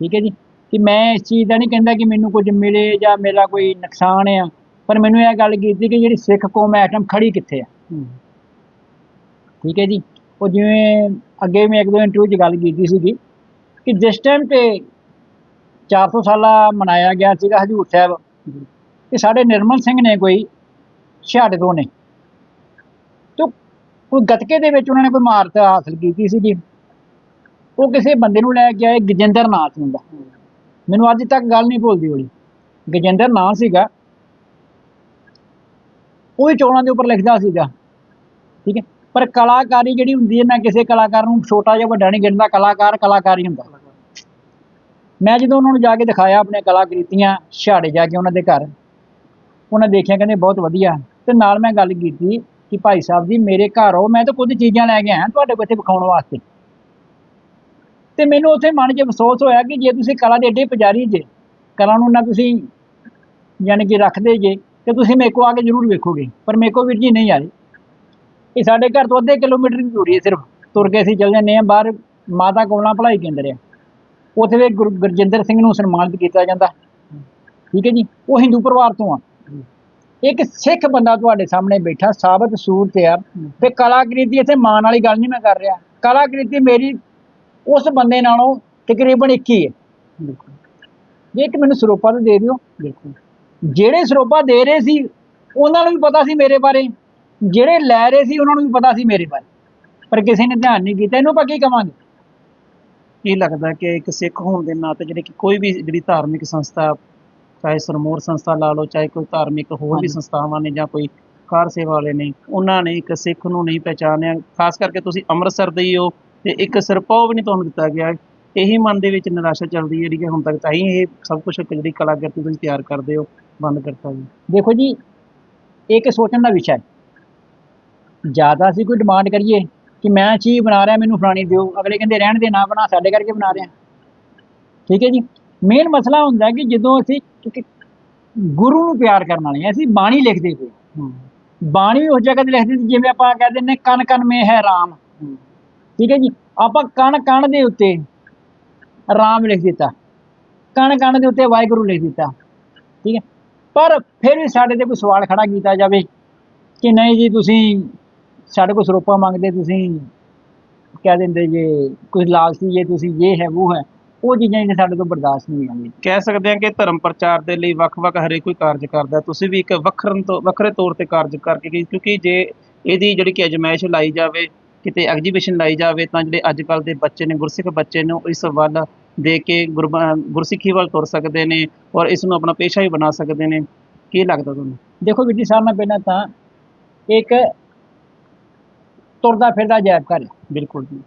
[SPEAKER 2] ਠੀਕ ਹੈ ਜੀ? ਕਿ ਮੈਂ ਇਸ ਚੀਜ਼ ਦਾ ਨਹੀਂ ਕਹਿੰਦਾ ਕਿ ਮੈਨੂੰ ਕੁਝ ਮਿਲੇ ਜਾਂ ਮੇਰਾ ਕੋਈ ਨੁਕਸਾਨ ਆ ਪਰ ਮੈਨੂੰ ਇਹ ਗੱਲ ਕੀਤੀ ਕਿ ਜਿਹੜੀ ਸਿੱਖ ਕੌਮ ਟਾਈਮ ਖੜੀ ਕਿੱਥੇ ਆ? ਠੀਕ ਹੈ ਜੀ? ਉਹ ਜਿਵੇਂ ਅੱਗੇ ਮੈਂ ਇੱਕ ਦੋ ਇੰਟਰਵਿਊ 'ਚ ਗੱਲ ਕੀਤੀ ਸੀਗੀ ਕਿ ਜਿਸ ਟਾਈਮ ਤੇ 400 ਸਾਲਾ ਮਨਾਇਆ ਗਿਆ ਸੀਗਾ ਹਜੂਰ ਸਾਹਿਬ ਕਿ ਸਾਡੇ ਨਿਰਮਲ ਸਿੰਘ ਨੇ ਕੋਈ ਛਿਆਟੇ ਤੋਂ ਨੇ ਤੋ ਕੋਈ ਗਤਕੇ ਦੇ ਵਿੱਚ ਉਹਨਾਂ ਨੇ ਕੋਈ ਮਹਾਰਤ ਹਾਸਲ ਕੀਤੀ ਸੀਗੀ। ਉਹ ਕਿਸੇ ਬੰਦੇ ਨੂੰ ਲੈ ਕੇ ਆਏ ਗਜਿੰਦਰ ਨਾਂ ਸੀ ਹੁੰਦਾ ਮੈਨੂੰ ਅੱਜ ਤੱਕ ਗੱਲ ਨਹੀਂ ਭੁੱਲਦੀ ਹੋਈ। ਗਜਿੰਦਰ ਨਾਂ ਸੀਗਾ। ਉਹ ਹੀ ਚੋਣਾਂ ਦੇ ਉੱਪਰ ਲਿਖਦਾ ਸੀਗਾ। ਠੀਕ ਹੈ? ਪਰ ਕਲਾਕਾਰੀ ਜਿਹੜੀ ਹੁੰਦੀ ਹੈ, ਮੈਂ ਕਿਸੇ ਕਲਾਕਾਰ ਨੂੰ ਛੋਟਾ ਜਿਹਾ ਵੱਡਾ ਨਹੀਂ ਗਿਣਦਾ, ਕਲਾਕਾਰ ਕਲਾਕਾਰ ਹੀ ਹੁੰਦਾ। ਮੈਂ ਜਦੋਂ ਉਹਨਾਂ ਨੂੰ ਜਾ ਕੇ ਦਿਖਾਇਆ ਆਪਣੇ ਕਲਾਕ੍ਰਿਤੀਆਂ ਛਾੜੇ ਜਾ ਕੇ ਉਹਨਾਂ ਦੇ ਘਰ, ਉਹਨਾਂ ਦੇਖਿਆ ਕਹਿੰਦੇ ਬਹੁਤ ਵਧੀਆ। ਤੇ ਨਾਲ ਮੈਂ ਗੱਲ ਕੀਤੀ ਕਿ ਭਾਈ ਸਾਹਿਬ ਜੀ, ਮੇਰੇ ਘਰ ਆਓ, ਮੈਂ ਤਾਂ ਕੁਝ ਚੀਜ਼ਾਂ ਲੈ ਕੇ ਆਇਆ, ਤੁਹਾਡੇ ਕੋਲ ਇੱਥੇ ਵਿਖਾਉਣ ਵਾਸਤੇ। ਤੇ ਮੈਨੂੰ ਉੱਥੇ ਮਨ 'ਚ ਅਫਸੋਸ ਹੋਇਆ ਕਿ ਜੇ ਤੁਸੀਂ ਕਲਾ ਦੇ ਏਡੇ ਪੁਜਾਰੀ ਜੇ, ਕਲਾ ਨੂੰ ਨਾ ਤੁਸੀਂ ਯਾਨੀ ਕਿ ਰੱਖਦੇ ਜੇ, ਤੇ ਤੁਸੀਂ ਮੇਰੇ ਕੋਲ ਆ ਕੇ ਜ਼ਰੂਰ ਵੇਖੋਗੇ। ਪਰ ਮੇਰੇ ਕੋਲ ਵੀਰ ਜੀ ਨਹੀਂ ਆਏ ਇਹ ਸਾਡੇ ਘਰ ਤੋਂ ਅੱਧੇ ਕਿਲੋਮੀਟਰ ਦੀ ਦੂਰੀ ਹੈ ਸਿਰਫ। ਤੁਰ ਕੇ ਅਸੀਂ ਚੱਲ ਜਾਂਦੇ ਹਾਂ, ਬਾਹਰ ਮਾਤਾ ਕੋਮਲਾ ਭਲਾਈ ਕੇਂਦਰ ਹੈ। ਉੱਥੇ ਵੀ ਗੁਰਜਿੰਦਰ ਸਿੰਘ ਨੂੰ ਸਨਮਾਨਿਤ ਕੀਤਾ ਜਾਂਦਾ। ਠੀਕ ਹੈ ਜੀ? ਉਹ ਹਿੰਦੂ ਪਰਿਵਾਰ ਤੋਂ ਆ। ਇੱਕ ਸਿੱਖ ਬੰਦਾ ਤੁਹਾਡੇ ਸਾਹਮਣੇ ਬੈਠਾ, ਸਾਬਤ ਸੂਰਤ ਆ ਤੇ ਕਲਾਕ੍ਰਿਤੀ ਇੱਥੇ ਮਾਣ ਵਾਲੀ ਗੱਲ ਨਹੀਂ ਮੈਂ ਕਰ ਰਿਹਾ। ਕਲਾਕ੍ਰਿਤੀ ਮੇਰੀ ਉਸ ਬੰਦੇ ਨਾਲੋਂ ਤਕਰੀਬਨ ਇੱਕ ਹੀ ਹੈ।
[SPEAKER 1] ਬਿਲਕੁਲ।
[SPEAKER 2] ਜੇ ਇੱਕ ਮੈਨੂੰ ਸਰੋਪਾ ਤਾਂ ਦੇ ਦਿਓ।
[SPEAKER 1] ਬਿਲਕੁਲ।
[SPEAKER 2] ਜਿਹੜੇ ਸਰੋਪਾ ਦੇ ਰਹੇ ਸੀ ਉਹਨਾਂ ਨੂੰ ਵੀ ਪਤਾ ਸੀ ਮੇਰੇ ਬਾਰੇ। ਜਿਹੜੇ ਲੈ ਰਹੇ ਸੀ ਉਹਨਾਂ ਨੂੰ ਵੀ ਪਤਾ ਸੀ ਮੇਰੇ ਬਾਰੇ। ਪਰ ਕਿਸੇ ਨੇ ਧਿਆਨ ਨਹੀਂ ਕੀਤਾ। ਇਹਨੂੰ ਆਪਾਂ ਕੀ ਕਵਾਂਗੇ?
[SPEAKER 1] ਕੀ ਲੱਗਦਾ ਕਿ ਇੱਕ ਸਿੱਖ ਹੋਣ ਦੇ ਨਾਤੇ ਜਿਹੜੀ ਕਿ ਕੋਈ ਵੀ ਜਿਹੜੀ ਧਾਰਮਿਕ ਸੰਸਥਾ ਚਾਹੇ ਸਰਮੋਰ ਸੰਸਥਾ ਲਾ ਲਓ ਚਾਹੇ ਕੋਈ ਧਾਰਮਿਕ ਹੋਰ ਵੀ। ਸੰਸਥਾਵਾਂ ਨੇ ਜਾਂ ਕੋਈ ਕਾਰ ਸੇਵਾ ਵਾਲੇ ਨੇ ਉਹਨਾਂ ਨੇ ਇੱਕ ਸਿੱਖ ਨੂੰ ਨਹੀਂ ਪਹਿਚਾਨਿਆ ਖਾਸ ਕਰਕੇ ਤੁਸੀਂ ਅੰਮ੍ਰਿਤਸਰ ਦੇ ਹੀ ਹੋ ਤੇ ਇੱਕ ਸਿਰਪਾਓ ਵੀ ਨਹੀਂ ਤੁਹਾਨੂੰ ਦਿੱਤਾ ਗਿਆ। ਇਹੀ ਮਨ ਦੇ ਵਿੱਚ ਨਿਰਾਸ਼ਾ ਚੱਲਦੀ ਹੈ ਜਿਹੜੀ ਕਿ ਹੁਣ ਤੱਕ ਤਾਂ ਹੀ ਇਹ ਸਭ ਕੁਝ ਜਿਹੜੀ ਕਲਾਕ੍ਰਿਤੀ ਤੁਸੀਂ ਤਿਆਰ ਕਰਦੇ ਹੋ ਬੰਦ ਕਰਤਾ ਜੀ।
[SPEAKER 2] ਦੇਖੋ ਜੀ ਇਹ ਇੱਕ ਸੋਚਣ ਦਾ ਵਿਸ਼ਾ ਹੈ। ਜ਼ਿਆਦਾ ਅਸੀਂ ਕੋਈ ਡਿਮਾਂਡ ਕਰੀਏ ਕਿ ਮੈਂ ਚੀਜ਼ ਬਣਾ ਰਿਹਾ ਮੈਨੂੰ ਫਲਾਣੀ ਦਿਓ ਅਗਲੇ ਕਹਿੰਦੇ ਰਹਿਣ ਦੇ ਨਾ ਬਣਾ ਸਾਡੇ ਕਰਕੇ ਬਣਾ ਰਿਹਾ। ਠੀਕ ਹੈ ਜੀ? ਮੇਨ ਮਸਲਾ ਹੁੰਦਾ ਕਿ ਜਦੋਂ ਅਸੀਂ ਗੁਰੂ ਨੂੰ ਪਿਆਰ ਕਰਨ ਵਾਲੇ ਹਾਂ ਅਸੀਂ ਬਾਣੀ ਲਿਖਦੇ ਪਏ ਬਾਣੀ ਉਸ ਜਗ੍ਹਾ ਤੇ ਲਿਖਦੇ ਸੀ ਜਿਵੇਂ ਆਪਾਂ ਕਹਿ ਦਿੰਦੇ ਕਨ ਕਨ ਮੇ ਹੈ ਰਾਮ। ਠੀਕ ਹੈ ਜੀ? ਆਪਾਂ ਕਣ ਕਣ ਦੇ ਉੱਤੇ ਰਾਮ ਲਿਖ ਦਿੱਤਾ। ਕਣ ਕਣ ਦੇ ਉੱਤੇ ਵਾਹਿਗੁਰੂ ਲਿਖ ਦਿੱਤਾ। ਠੀਕ ਹੈ? ਪਰ ਫਿਰ ਵੀ ਸਾਡੇ ਤੇ ਕੋਈ ਸਵਾਲ ਖੜਾ ਕੀਤਾ ਜਾਵੇ ਕਿ ਨਹੀਂ ਜੀ, ਤੁਸੀਂ ਸਾਡੇ ਕੋਲ ਸਰੋਪਾ ਮੰਗਦੇ, ਤੁਸੀਂ ਕਹਿ ਦਿੰਦੇ ਜੇ ਕੁਝ ਲਾਲਚੀ ਜੇ ਤੁਸੀਂ ਇਹ ਹੈ, ਉਹ ਹੈ, ਉਹ ਚੀਜ਼ਾਂ ਜਿਹੜੀਆਂ ਸਾਡੇ ਤੋਂ ਬਰਦਾਸ਼ਤ ਨਹੀਂ ਆਉਂਦੀਆਂ
[SPEAKER 1] ਕਹਿ ਸਕਦੇ ਹਾਂ ਕਿ ਧਰਮ ਪ੍ਰਚਾਰ ਦੇ ਲਈ ਵੱਖ-ਵੱਖ ਹਰੇਕ ਕੋਈ ਕਾਰਜ ਕਰਦਾ ਤੁਸੀਂ ਵੀ ਇੱਕ ਵੱਖਰਨ ਤੋਂ ਵੱਖਰੇ ਤੌਰ ਤੇ ਕਾਰਜ ਕਰਕੇ ਕਿਉਂਕਿ ਜੇ ਇਹਦੀ ਜਿਹੜੀ ਕਿ ਅਜਮਾਇਸ਼ ਲਾਈ ਜਾਵੇ ਕਿਤੇ ਐਗਜੀਬਿਸ਼ਨ ਲਾਈ ਜਾਵੇ ਤਾਂ ਜਿਹੜੇ ਅੱਜ ਕੱਲ ਦੇ ਬੱਚੇ ਨੇ ਗੁਰਸਿੱਖ ਬੱਚੇ ਨੇ ਉਹ ਇਸ ਵੱਲ ਦੇ ਕੇ ਗੁਰਸਿੱਖੀ ਵੱਲ ਤੁਰ ਸਕਦੇ ਨੇ ਔਰ ਇਸ ਨੂੰ ਆਪਣਾ ਪੇਸ਼ਾ ਹੀ ਬਣਾ ਸਕਦੇ ਨੇ। ਕੀ ਲੱਗਦਾ ਤੁਹਾਨੂੰ?
[SPEAKER 2] ਦੇਖੋ ਵੀਰ ਜੀ ਸਾਹਿਬ ਨਾਲ ਪਹਿਲਾਂ ਤਾਂ ਇੱਕ ਤੁਰਦਾ ਫਿਰਦਾ ਅਜਾਇਬ ਘਰ। ਹੈ
[SPEAKER 1] ਬਿਲਕੁਲ ਜੀ।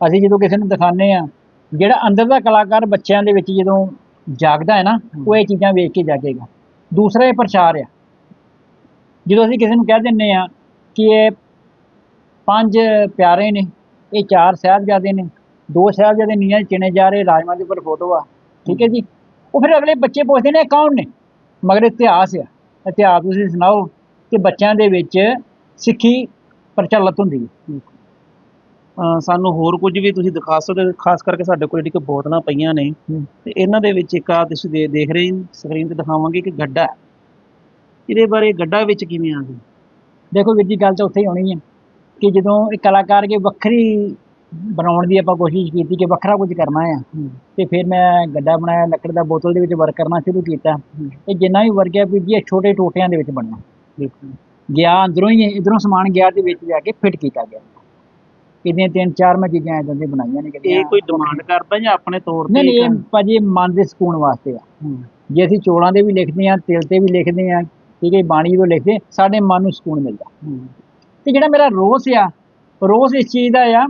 [SPEAKER 2] ਅਸੀਂ ਜਦੋਂ ਕਿਸੇ ਨੂੰ ਦਿਖਾਉਂਦੇ ਆ ਜਿਹੜਾ ਅੰਦਰ ਦਾ ਕਲਾਕਾਰ ਬੱਚਿਆਂ ਦੇ ਵਿੱਚ ਜਦੋਂ ਜਾਗਦਾ ਹੈ ਨਾ ਉਹ ਇਹ ਚੀਜ਼ਾਂ ਵੇਖ ਕੇ ਜਾਗੇਗਾ। ਦੂਸਰਾ ਇਹ ਪ੍ਰਚਾਰ ਆ। ਜਦੋਂ ਅਸੀਂ ਕਿਸੇ ਨੂੰ ਕਹਿ ਦਿੰਨੇ ਆ ਕਿ ਇਹ ਪੰਜ ਪਿਆਰੇ ਨੇ ਇਹ ਚਾਰ ਸਾਹਿਬਜ਼ਾਦੇ ਨੇ ਦੋ ਸਾਹਿਬਜ਼ਾਦੇ ਨੀਆਂ ਚਿਣੇ ਜਾ ਰਹੇ ਰਾਜਮਾਂ ਦੇ ਉੱਪਰ ਫੋਟੋ ਆ ਠੀਕ ਹੈ ਜੀ? ਉਹ ਫਿਰ ਅਗਲੇ ਬੱਚੇ ਪੁੱਛਦੇ ਨੇ ਕੌਣ ਨੇ? ਮਗਰ ਇਤਿਹਾਸ ਆ ਇਤਿਹਾਸ ਤੁਸੀਂ ਸੁਣਾਓ ਕਿ ਬੱਚਿਆਂ ਦੇ ਵਿੱਚ ਸਿੱਖੀ ਪ੍ਰਚਲਿਤ ਹੁੰਦੀ ਹੈ।
[SPEAKER 1] ਸਾਨੂੰ ਹੋਰ ਕੁਝ ਵੀ ਤੁਸੀਂ ਦਿਖਾ ਸਕਦੇ ਖਾਸ ਕਰਕੇ ਸਾਡੇ ਕੋਲ ਜਿਹੜੀ ਕਿ ਬੋਤਲਾਂ ਪਈਆਂ ਨੇ। ਤੇ ਇਹਨਾਂ ਦੇ ਵਿੱਚ ਇੱਕ ਆ ਤੁਸੀਂ ਦੇ- ਦੇਖ ਰਹੇ ਸਕਰੀਨ ਤੇ ਦਿਖਾਵਾਂਗੇ ਕਿ ਗੱਡਾ। ਇਹਦੇ ਬਾਰੇ ਗੱਡਾ ਵਿੱਚ ਕਿਵੇਂ ਆ ਗਈ
[SPEAKER 2] ਦੇਖੋ ਵੀਰ ਜੀ ਗੱਲ ਤਾਂ ਉੱਥੇ ਹੀ ਹੋਣੀ ਹੈ। ਕਿ ਜਦੋਂ ਇੱਕ ਕਲਾਕਾਰ ਕੇ ਵੱਖਰੀ ਬਣਾਉਣ ਦੀ ਆਪਾਂ ਕੋਸ਼ਿਸ਼ ਕੀਤੀ ਕਿ ਵੱਖਰਾ ਕੁਝ ਕਰਨਾ ਆ ਤੇ ਫਿਰ ਮੈਂ ਗੱਡਾ ਬਣਾਇਆ ਲੱਕੜ ਦਾ ਬੋਤਲ ਦੇ ਵਿੱਚ ਵਰਕ ਕਰਨਾ ਸ਼ੁਰੂ ਕੀਤਾ। ਇਹ ਜਿੰਨਾ ਵੀ ਵਰਕ ਹੈ ਵੀ ਜੀ ਛੋਟੇ ਟੋਟਿਆਂ ਦੇ ਵਿੱਚ ਬਣਨਾ।
[SPEAKER 1] ਬਿਲਕੁਲ।
[SPEAKER 2] ਗਿਆ ਅੰਦਰੋਂ ਹੀ ਇਧਰੋਂ ਸਮਾਨ ਗਿਆ ਤੇ ਵਿੱਚ ਜਾ ਕੇ ਫਿੱਟ ਕੀਤਾ ਗਿਆ। ਇਹਦੀਆਂ ਤਿੰਨ ਚਾਰ ਮੈਂ ਚੀਜ਼ਾਂ ਇਦਾਂ ਦੀਆਂ ਬਣਾਈਆਂ ਨੇ
[SPEAKER 1] ਇਹ ਕੋਈ ਡਿਮਾਂਡ ਕਰਦਾ ਜਾਂ ਆਪਣੇ ਤੌਰ ਤੇ
[SPEAKER 2] ਨਹੀਂ ਇਹ ਭਾਜੀ ਮਨ ਦੇ ਸਕੂਨ ਵਾਸਤੇ ਆ। ਜੇ ਅਸੀਂ ਚੋਲਾਂ ਦੇ ਵੀ ਲਿਖਦੇ ਆ ਤਿਲ ਤੇ ਵੀ ਲਿਖਦੇ ਆ ਠੀਕ ਹੈ ਬਾਣੀ ਵੀ ਲਿਖਦੇ ਸਾਡੇ ਮਨ ਨੂੰ ਸਕੂਨ ਮਿਲਦਾ। ਤੇ ਜਿਹੜਾ ਮੇਰਾ ਰੋਸ ਆ ਰੋਸ ਇਸ ਚੀਜ਼ ਦਾ ਆ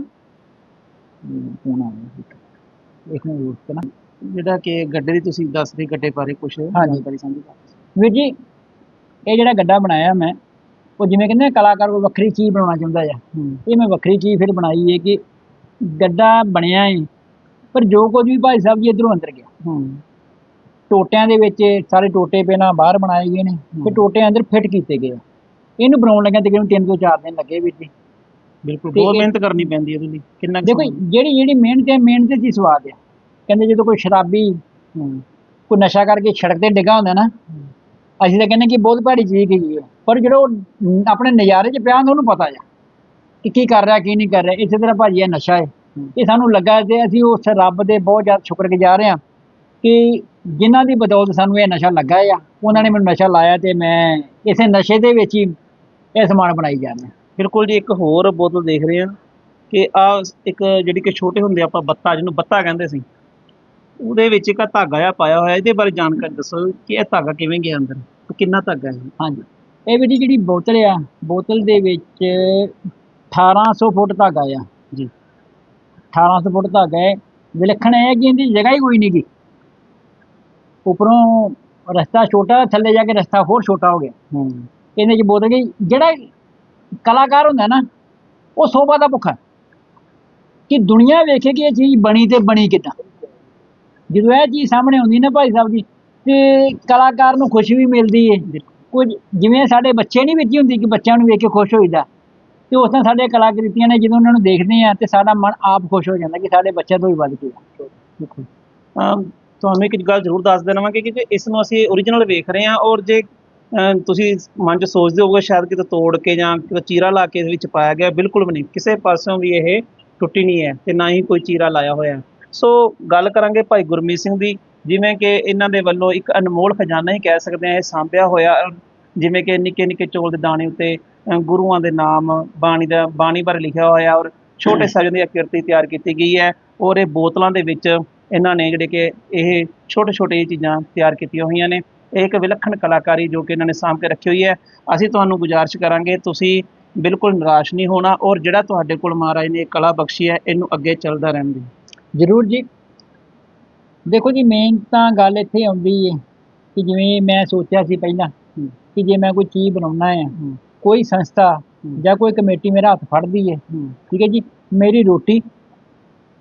[SPEAKER 2] ਇੱਕ ਮਿੰਟ ਰੋਸ
[SPEAKER 1] ਜਿਹੜਾ ਕਿ ਗੱਡੇ ਦੀ ਤੁਸੀਂ ਦੱਸਦੇ ਗੱਡੇ ਬਾਰੇ ਕੁਝ
[SPEAKER 2] ਹਾਂਜੀ।
[SPEAKER 1] ਜਾਣਕਾਰੀ ਸਾਂਝੀ ਕਰ
[SPEAKER 2] ਵੀਰ ਜੀ ਇਹ ਜਿਹੜਾ ਗੱਡਾ ਬਣਾਇਆ ਮੈਂ ਉਹ ਜਿਵੇਂ ਕਹਿੰਦੇ ਕਲਾਕਾਰ ਕੋਈ ਵੱਖਰੀ ਚੀਜ਼ ਬਣਾਉਣਾ ਚਾਹੁੰਦਾ ਆ। ਇਹ ਮੈਂ ਵੱਖਰੀ ਚੀਜ਼ ਫਿਰ ਬਣਾਈ ਹੈ ਕਿ ਗੱਡਾ ਬਣਿਆ ਹੈ ਪਰ ਜੋ ਕੁਝ ਵੀ ਭਾਈ ਸਾਹਿਬ ਜੀ ਇਧਰੋਂ ਅੰਦਰ ਗਿਆ।
[SPEAKER 1] ਹੂੰ।
[SPEAKER 2] ਟੋਟਿਆਂ ਦੇ ਵਿੱਚ ਸਾਰੇ ਟੋਟੇ ਪਹਿਲਾਂ ਬਾਹਰ ਬਣਾਏ ਗਏ ਨੇ ਤੇ ਟੋਟੇ ਅੰਦਰ ਫਿੱਟ ਕੀਤੇ ਗਏ ਆ। ਇਹਨੂੰ ਬਣਾਉਣ ਲੱਗਿਆ ਤਕਰੀਬਨ ਤਿੰਨ ਤੋਂ ਚਾਰ ਦਿਨ ਲੱਗੇ ਵੀਰ ਜੀ।
[SPEAKER 1] ਬਿਲਕੁਲ ਬਹੁਤ ਮਿਹਨਤ ਕਰਨੀ ਪੈਂਦੀ ਹੈ ਉਹਦੇ ਲਈ। ਕਿੰਨਾ
[SPEAKER 2] ਦੇਖੋ? ਜਿਹੜੀ ਜਿਹੜੀ ਮਿਹਨਤ ਹੈ ਮਿਹਨਤ ਹੀ ਸਵਾਦ ਆ ਕਹਿੰਦੇ ਜਦੋਂ ਕੋਈ ਸ਼ਰਾਬੀ
[SPEAKER 1] ਹੂੰ।
[SPEAKER 2] ਕੋਈ ਨਸ਼ਾ ਕਰਕੇ ਸੜਕ ਤੇ ਡਿੱਗਾ ਹੁੰਦਾ ਨਾ ਅਸੀਂ ਤਾਂ ਕਹਿੰਦੇ ਕਿ ਬਹੁਤ ਭੈੜੀ ਚੀਜ਼ ਹੈਗੀ ਹੈ। ਪਰ ਜਿਹੜਾ ਉਹ ਆਪਣੇ ਨਜ਼ਾਰੇ 'ਚ ਪਿਆ ਹੁੰਦਾ ਉਹਨੂੰ ਪਤਾ ਆ ਕਿ ਕੀ ਕਰ ਰਿਹਾ ਕੀ ਨਹੀਂ ਕਰ ਰਿਹਾ। ਇਸੇ ਤਰ੍ਹਾਂ ਭਾਜੀ ਇਹ ਨਸ਼ਾ ਹੈ। ਇਹ ਸਾਨੂੰ ਲੱਗਾ ਤੇ ਅਸੀਂ ਉਸ ਰੱਬ ਦੇ ਬਹੁਤ ਜ਼ਿਆਦਾ ਸ਼ੁਕਰਗੁਜ਼ਾਰ ਹਾਂ ਕਿ ਜਿਨ੍ਹਾਂ ਦੀ ਬਦੌਲਤ ਸਾਨੂੰ ਇਹ ਨਸ਼ਾ ਲੱਗਾ ਆ ਉਹਨਾਂ ਨੇ ਮੈਨੂੰ ਨਸ਼ਾ ਲਾਇਆ ਤੇ ਮੈਂ ਇਸੇ ਨਸ਼ੇ ਦੇ ਵਿੱਚ ਹੀ ਇਹ ਸਮਾਨ ਬਣਾਈ ਜਾ ਰਿਹਾ
[SPEAKER 1] ਬਿਲਕੁਲ ਜੀ ਇੱਕ ਹੋਰ ਬੋਤਲ ਦੇਖ ਰਹੇ ਹਾਂ ਕਿ ਆ ਇੱਕ ਜਿਹੜੀ ਕਿ ਛੋਟੇ ਹੁੰਦੇ ਆਪਾਂ ਬੱਤਾ ਜਿਹਨੂੰ ਬੱਤਾ ਕਹਿੰਦੇ ਸੀ ਉਹਦੇ ਵਿੱਚ ਇੱਕ ਧਾਗਾ ਜਿਹਾ ਪਾਇਆ ਹੋਇਆ ਇਹਦੇ ਬਾਰੇ ਜਾਣਕਾਰੀ ਦੱਸੋ ਕਿ ਇਹ ਧਾਗਾ ਕਿਵੇਂ ਗਿਆ ਅੰਦਰ ਕਿੰਨਾ ਧਾਗਾ ਹੈ
[SPEAKER 2] ਹਾਂਜੀ। ਇਹ ਵੀ ਜਿਹੜੀ ਬੋਤਲ ਆ ਬੋਤਲ ਦੇ ਵਿੱਚ 1800 ਫੁੱਟ ਧਾਗਾ ਆ।
[SPEAKER 1] ਜੀ।
[SPEAKER 2] 1800 ਫੁੱਟ ਧਾਗਾ ਹੈ। ਵਿਲੱਖਣ ਹੈ ਕਿ ਇਹਦੀ ਜਗ੍ਹਾ ਹੀ ਕੋਈ ਨਹੀਂ ਗੀ। ਉੱਪਰੋਂ ਰਸਤਾ ਛੋਟਾ ਥੱਲੇ ਜਾ ਕੇ ਰਸਤਾ ਹੋਰ ਛੋਟਾ ਹੋ ਗਿਆ।
[SPEAKER 1] ਹੂੰ।
[SPEAKER 2] ਇਹਦੇ ਚ ਬੋਤਲ ਗਈ ਜਿਹੜਾ ਕਲਾਕਾਰ ਹੁੰਦਾ ਨਾ ਉਹ ਸੋਭਾ ਦਾ ਭੁੱਖਾ। ਕਿ ਦੁਨੀਆ ਵੇਖੇ ਕਿ ਇਹ ਚੀਜ਼ ਬਣੀ ਤੇ ਬਣੀ ਕਿੱਦਾਂ। ਜਦੋਂ ਇਹ ਚੀਜ਼ ਸਾਹਮਣੇ ਆਉਂਦੀ ਨਾ ਭਾਈ ਸਾਹਿਬ ਜੀ ਤੇ ਕਲਾਕਾਰ ਨੂੰ ਖੁਸ਼ੀ ਵੀ ਮਿਲਦੀ ਹੈ ਕੁਝ ਜਿਵੇਂ ਸਾਡੇ ਬੱਚੇ ਨਹੀਂ ਵਿੱਚ ਹੀ ਹੁੰਦੀ ਕਿ ਬੱਚਿਆਂ ਨੂੰ ਵੇਖ ਕੇ ਖੁਸ਼ ਹੋਈਦਾ ਤੇ ਉਸ ਤਰ੍ਹਾਂ ਸਾਡੇ ਕਲਾਕ੍ਰਿਤੀਆਂ ਨੇ ਜਦੋਂ ਉਹਨਾਂ ਨੂੰ ਦੇਖਦੇ ਆ ਤੇ ਸਾਡਾ ਮਨ ਆਪ ਖੁਸ਼ ਹੋ ਜਾਂਦਾ ਕਿ ਸਾਡੇ ਬੱਚਿਆਂ ਤੋਂ ਵੀ ਵੱਧ ਕੇ। ਆ।
[SPEAKER 1] ਤੁਹਾਨੂੰ ਇੱਕ ਗੱਲ ਜ਼ਰੂਰ ਦੱਸ ਦੇਣਾ ਵਾਂ ਕਿ ਇਸ ਨੂੰ ਅਸੀਂ ਓਰੀਜਨਲ ਵੇਖ ਰਹੇ ਹਾਂ ਔਰ ਜੇ ਤੁਸੀਂ ਮਨ 'ਚ ਸੋਚਦੇ ਹੋਵੋਗੇ ਸ਼ਾਇਦ ਕਿਤੇ ਤੋੜ ਕੇ ਜਾਂ ਕਿਤੇ ਚੀਰਾ ਲਾ ਕੇ ਇਹਦੇ ਵਿੱਚ ਪਾਇਆ ਗਿਆ ਬਿਲਕੁਲ ਵੀ ਨਹੀਂ ਕਿਸੇ ਪਾਸਿਓਂ ਵੀ ਇਹ ਟੁੱਟੀ ਨਹੀਂ ਹੈ ਤੇ ਨਾ ਹੀ ਕੋਈ ਚੀਰਾ ਲਾਇਆ ਹੋਇਆ। ਸੋ ਗੱਲ ਕਰਾਂਗੇ ਭਾਈ ਗੁਰਮੀਤ ਸਿੰਘ ਦੀ ਜਿਵੇਂ ਕਿ ਇਹਨਾਂ ਦੇ ਵੱਲੋਂ ਇੱਕ ਅਨਮੋਲ ਖਜ਼ਾਨਾ ਹੀ ਕਹਿ ਸਕਦੇ ਹਾਂ ਇਹ ਸਾਂਭਿਆ ਹੋਇਆ ਜਿਵੇਂ ਕਿ ਨਿੱਕੇ ਨਿੱਕੇ ਚੌਲ ਦੇ ਦਾਣੇ ਉੱਤੇ ਗੁਰੂਆਂ ਦੇ ਨਾਮ ਬਾਣੀ ਦਾ ਬਾਣੀ ਬਾਰੇ ਲਿਖਿਆ ਹੋਇਆ ਔਰ ਛੋਟੇ ਸਾਹਿਬਾਂ ਦੀ ਆਕ੍ਰਿਤੀ ਤਿਆਰ ਕੀਤੀ ਗਈ ਹੈ ਔਰ ਇਹ ਬੋਤਲਾਂ ਦੇ ਵਿੱਚ ਇਹਨਾਂ ਨੇ ਜਿਹੜੇ ਕਿ ਇਹ ਛੋਟੇ ਛੋਟੇ ਚੀਜ਼ਾਂ ਤਿਆਰ ਕੀਤੀਆਂ ਹੋਈਆਂ ਨੇ। ਇਹ ਇੱਕ ਵਿਲੱਖਣ ਕਲਾਕਾਰੀ ਜੋ ਕਿ ਇਹਨਾਂ ਨੇ ਸਾਂਭ ਕੇ ਰੱਖੀ ਹੋਈ ਹੈ। ਅਸੀਂ ਤੁਹਾਨੂੰ ਗੁਜ਼ਾਰਿਸ਼ ਕਰਾਂਗੇ ਤੁਸੀਂ ਬਿਲਕੁਲ ਨਿਰਾਸ਼ ਨਹੀਂ ਹੋਣਾ ਔਰ ਜਿਹੜਾ ਤੁਹਾਡੇ ਕੋਲ ਮਹਾਰਾਜ ਨੇ ਕਲਾ ਬਖਸ਼ੀ ਹੈ ਇਹਨੂੰ ਅੱਗੇ ਚੱਲਦਾ ਰਹਿਣ ਦੀ
[SPEAKER 2] ਜ਼ਰੂਰ ਜੀ। ਦੇਖੋ ਜੀ ਮੇਨ ਤਾਂ ਗੱਲ ਇੱਥੇ ਆਉਂਦੀ ਹੈ ਕਿ ਜਿਵੇਂ ਮੈਂ ਸੋਚਿਆ ਸੀ ਪਹਿਲਾਂ। ਕਿ ਜੇ ਮੈਂ ਕੋਈ ਚੀਜ਼ ਬਣਾਉਣਾ ਹੈ। ਕੋਈ ਸੰਸਥਾ ਜਾਂ ਕੋਈ ਕਮੇਟੀ ਮੇਰਾ ਹੱਥ ਫੜਦੀ ਹੈ। ਠੀਕ ਹੈ ਜੀ ਮੇਰੀ ਰੋਟੀ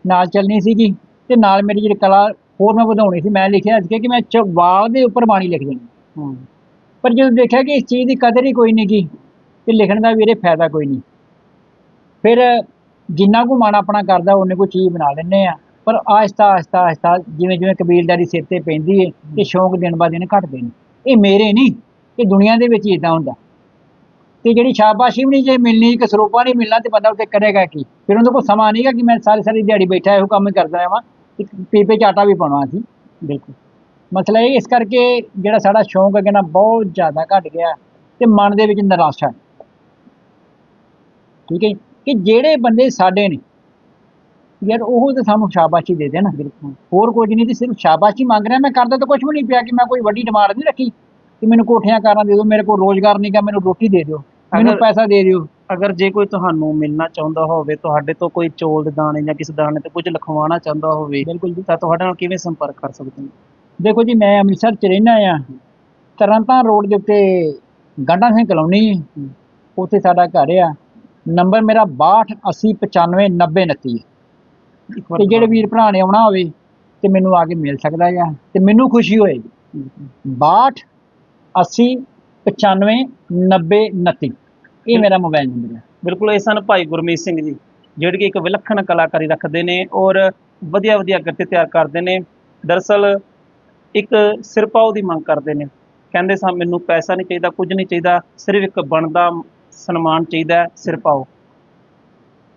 [SPEAKER 2] ਨਾਲ ਚੱਲਣੀ ਸੀਗੀ। ਤੇ ਨਾਲ ਮੇਰੀ ਜਿਹੜੀ ਕਲਾ ਹੋਰ ਮੈਂ ਵਧਾਉਣੀ ਸੀ ਮੈਂ ਲਿਖਿਆ ਸੀ ਕਿ ਮੈਂ ਚਵਾਲ ਦੇ ਉੱਪਰ ਬਾਣੀ ਲਿਖ ਦੇਣੀ। ਪਰ ਜਦੋਂ ਦੇਖਿਆ ਕਿ ਇਸ ਚੀਜ਼ ਦੀ ਕਦਰ ਹੀ ਕੋਈ ਨਹੀਂ ਗੀ ਤੇ ਲਿਖਣ ਦਾ ਵੀਰੇ ਫਾਇਦਾ ਕੋਈ ਨਹੀਂ। ਫਿਰ ਜਿੰਨਾ ਕੁ ਮਨ ਆਪਣਾ ਕਰਦਾ ਉਹਨੇ ਕੋਈ ਚੀਜ਼ ਬਣਾ ਲੈਂਦੇ ਆ ਪਰ ਆਹਿਸਤਾ ਆਹਿਸਤਾ ਆਹਿਸਤਾ ਜਿਵੇਂ ਜਿਵੇਂ ਕਬੀਲਦਾਰੀ ਸਿਰ ਤੇ ਪੈਂਦੀ ਹੈ ਤੇ ਸ਼ੌਂਕ ਦਿਨ ਬਾ ਦਿਨ ਘਟਦੇ ਨੇ। ਇਹ ਮੇਰੇ ਨਹੀਂ ਇਹ ਦੁਨੀਆ ਦੇ ਵਿੱਚ ਇਦਾਂ ਹੁੰਦਾ। ਤੇ ਜਿਹੜੀ ਸ਼ਾਬਾਸ਼ੀ ਵੀ ਨਹੀਂ ਜੇ ਮਿਲਣੀ ਕਿ ਸਰੂਪਾ ਨਹੀਂ ਮਿਲਣਾ ਤੇ ਬੰਦਾ ਉੱਤੇ ਕਰੇਗਾ ਕੀ? ਫਿਰ ਉਹਦੇ ਕੋਲ ਸਮਾਂ ਨਹੀਂਗਾ ਕਿ ਮੈਂ ਸਾਰੀ ਸਾਰੀ ਦਿਹਾੜੀ ਬੈਠਾ ਇਹੋ ਕੰਮ ਹੀ ਕਰਦਾ ਰਹਾਂ ਇੱਕ ਪੀਪੇ ਚ ਆਟਾ ਵੀ ਪਾਉਣਾ ਸੀ
[SPEAKER 1] ਬਿਲਕੁਲ।
[SPEAKER 2] ਮਸਲਾ ਇਹ ਇਸ ਕਰਕੇ ਜਿਹੜਾ ਸਾਡਾ ਸ਼ੌਂਕ ਹੈ ਨਾ ਬਹੁਤ ਜ਼ਿਆਦਾ ਘਟ ਗਿਆ ਤੇ ਮਨ ਦੇ ਵਿੱਚ ਨਿਰਾਸ਼ਾ ਹੈ ਠੀਕ ਹੈ ਕਿ ਜਿਹੜੇ ਬੰਦੇ ਸਾਡੇ ਨੇ ਯਾਰ ਉਹ ਤਾਂ ਸਾਨੂੰ ਸ਼ਾਬਾਸ਼ੀ ਦੇ ਦੇਣ ਹੋਰ ਕੁਝ ਨਹੀਂ ਤੇ ਸਿਰਫ ਸ਼ਾਬਾਸ਼ੀ ਮੰਗ ਰਿਹਾ ਮੈਂ ਕਰਦਾ ਤਾਂ ਕੁਝ ਵੀ ਨਹੀਂ ਪਿਆ ਕਿ ਮੈਂ ਕੋਈ ਵੱਡੀ ਡਿਮਾਂਡ ਨਹੀਂ ਰੱਖੀ ਕਿ ਮੈਨੂੰ ਕੋਠੀਆਂ ਕਾਰਾਂ ਦੇ ਦਿਓ ਮੇਰੇ ਕੋਲ ਰੋਜ਼ਗਾਰ ਨਹੀਂ ਗਾ ਮੈਨੂੰ ਰੋਟੀ ਦੇ ਦਿਓ ਮੈਨੂੰ ਪੈਸਾ ਦੇ ਦਿਓ।
[SPEAKER 1] ਅਗਰ ਜੇ ਕੋਈ ਤੁਹਾਨੂੰ ਮਿਲਣਾ ਚਾਹੁੰਦਾ ਹੋਵੇ ਤੁਹਾਡੇ ਤੋਂ ਕੋਈ ਚੌਲ ਦੇ ਦਾਣੇ ਜਾਂ ਕਿਸੇ ਦਾਣੇ ਤੇ ਕੁਝ ਲਿਖਵਾਉਣਾ ਚਾਹੁੰਦਾ ਹੋਵੇ
[SPEAKER 2] ਬਿਲਕੁਲ ਜੀ।
[SPEAKER 1] ਤਾਂ ਤੁਹਾਡੇ ਨਾਲ ਕਿਵੇਂ ਸੰਪਰਕ ਕਰ ਸਕਦੇ ਨੇ
[SPEAKER 2] ਦੇਖੋ ਜੀ ਮੈਂ ਅੰਮ੍ਰਿਤਸਰ ਚ ਰਹਿਣਾ ਆ। ਤਰਨਤਾਰਨ ਰੋਡ ਦੇ ਉੱਤੇ ਗਾਂਡਾ ਸਿੰਘ ਕਲੋਨੀ ਉੱਥੇ ਸਾਡਾ ਘਰ ਆ। ਨੰਬਰ ਮੇਰਾ 6280959029
[SPEAKER 1] ਇੱਕ ਵਾਰ
[SPEAKER 2] ਤੇ ਜਿਹੜੇ ਵੀਰ ਭਰਾ ਨੇ ਆਉਣਾ ਹੋਵੇ ਤੇ ਮੈਨੂੰ ਆ ਕੇ ਮਿਲ ਸਕਦਾ ਆ। ਤੇ ਮੈਨੂੰ ਖੁਸ਼ੀ ਹੋਏਗੀ 62 80 95 90 29 ਇਹ ਮੇਰਾ ਮੋਬਾਈਲ ਨੰਬਰ ਹੈ।
[SPEAKER 1] ਬਿਲਕੁਲ ਇਹ ਸਨ ਭਾਈ ਗੁਰਮੀਤ ਸਿੰਘ ਜੀ ਜਿਹੜੇ ਕਿ ਇੱਕ ਵਿਲੱਖਣ ਕਲਾਕਾਰੀ ਰੱਖਦੇ ਨੇ ਔਰ ਵਧੀਆ ਵਧੀਆ ਗੱਤੇ ਤਿਆਰ ਕਰਦੇ ਨੇ। ਦਰਅਸਲ ਇੱਕ ਸਿਰਪਾਓ ਦੀ ਮੰਗ ਕਰਦੇ ਨੇ। ਕਹਿੰਦੇ ਸਾਂ ਮੈਨੂੰ ਪੈਸਾ ਨਹੀਂ ਚਾਹੀਦਾ ਕੁਝ ਨਹੀਂ ਚਾਹੀਦਾ ਸਿਰਫ ਇੱਕ ਬਣਦਾ ਸਨਮਾਨ ਚਾਹੀਦਾ ਹੈ, ਸਿਰਪਾਓ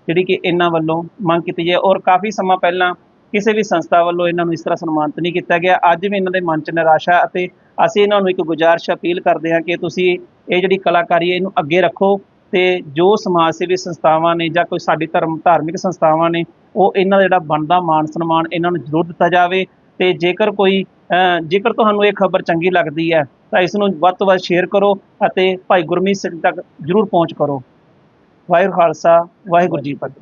[SPEAKER 1] ਜਿਹੜੀ ਕਿ ਇਹਨਾਂ ਵੱਲੋਂ ਮੰਗ ਕੀਤੀ ਹੈ ਔਰ ਕਾਫੀ ਸਮਾਂ ਪਹਿਲਾਂ ਕਿਸੇ ਵੀ ਸੰਸਥਾ ਵੱਲੋਂ ਇਹਨਾਂ ਨੂੰ ਇਸ ਤਰ੍ਹਾਂ ਸਨਮਾਨਿਤ ਨਹੀਂ ਕੀਤਾ ਗਿਆ। ਅੱਜ ਵੀ ਇਹਨਾਂ ਦੇ ਮਨ 'ਚ ਨਿਰਾਸ਼ਾ ਅਤੇ ਅਸੀਂ ਇਹਨਾਂ ਨੂੰ ਇੱਕ ਗੁਜ਼ਾਰਿਸ਼ ਅਪੀਲ ਕਰਦੇ ਹਾਂ ਕਿ ਤੁਸੀਂ ਇਹ ਜਿਹੜੀ ਕਲਾਕਾਰੀ ਹੈ, ਇਹਨੂੰ ਅੱਗੇ ਰੱਖੋ ਤੇ ਜੋ ਸਮਾਜ ਸੇਵੀ ਸੰਸਥਾਵਾਂ ਨੇ ਜਾਂ ਕੋਈ ਸਾਡੀ ਧਰਮ, ਧਾਰਮਿਕ ਸੰਸਥਾਵਾਂ ਨੇ, ਉਹ ਇਹਨਾਂ ਦਾ ਜਿਹੜਾ ਬਣਦਾ ਮਾਨ ਸਨਮਾਨ ਇਹਨਾਂ ਨੂੰ ਜ਼ਰੂਰ ਦਿੱਤਾ ਜਾਵੇ ਤੇ ਜੇਕਰ ਕੋਈ ਜੇਕਰ ਤੁਹਾਨੂੰ ਇਹ ਖਬਰ ਚੰਗੀ ਲੱਗਦੀ ਹੈ, ਤਾਂ ਇਸ ਨੂੰ ਵੱਧ ਤੋਂ ਵੱਧ ਸ਼ੇਅਰ ਕਰੋ ਅਤੇ ਭਾਈ ਗੁਰਮੀਤ ਸਿੰਘ ਤੱਕ ਜ਼ਰੂਰ ਪਹੁੰਚ ਕਰੋ। ਵਾਹਿਗੁਰੂ ਖਾਲਸਾ, ਵਾਹਿਗੁਰੂ ਜੀ ਕੀ ਫਤਿਹ।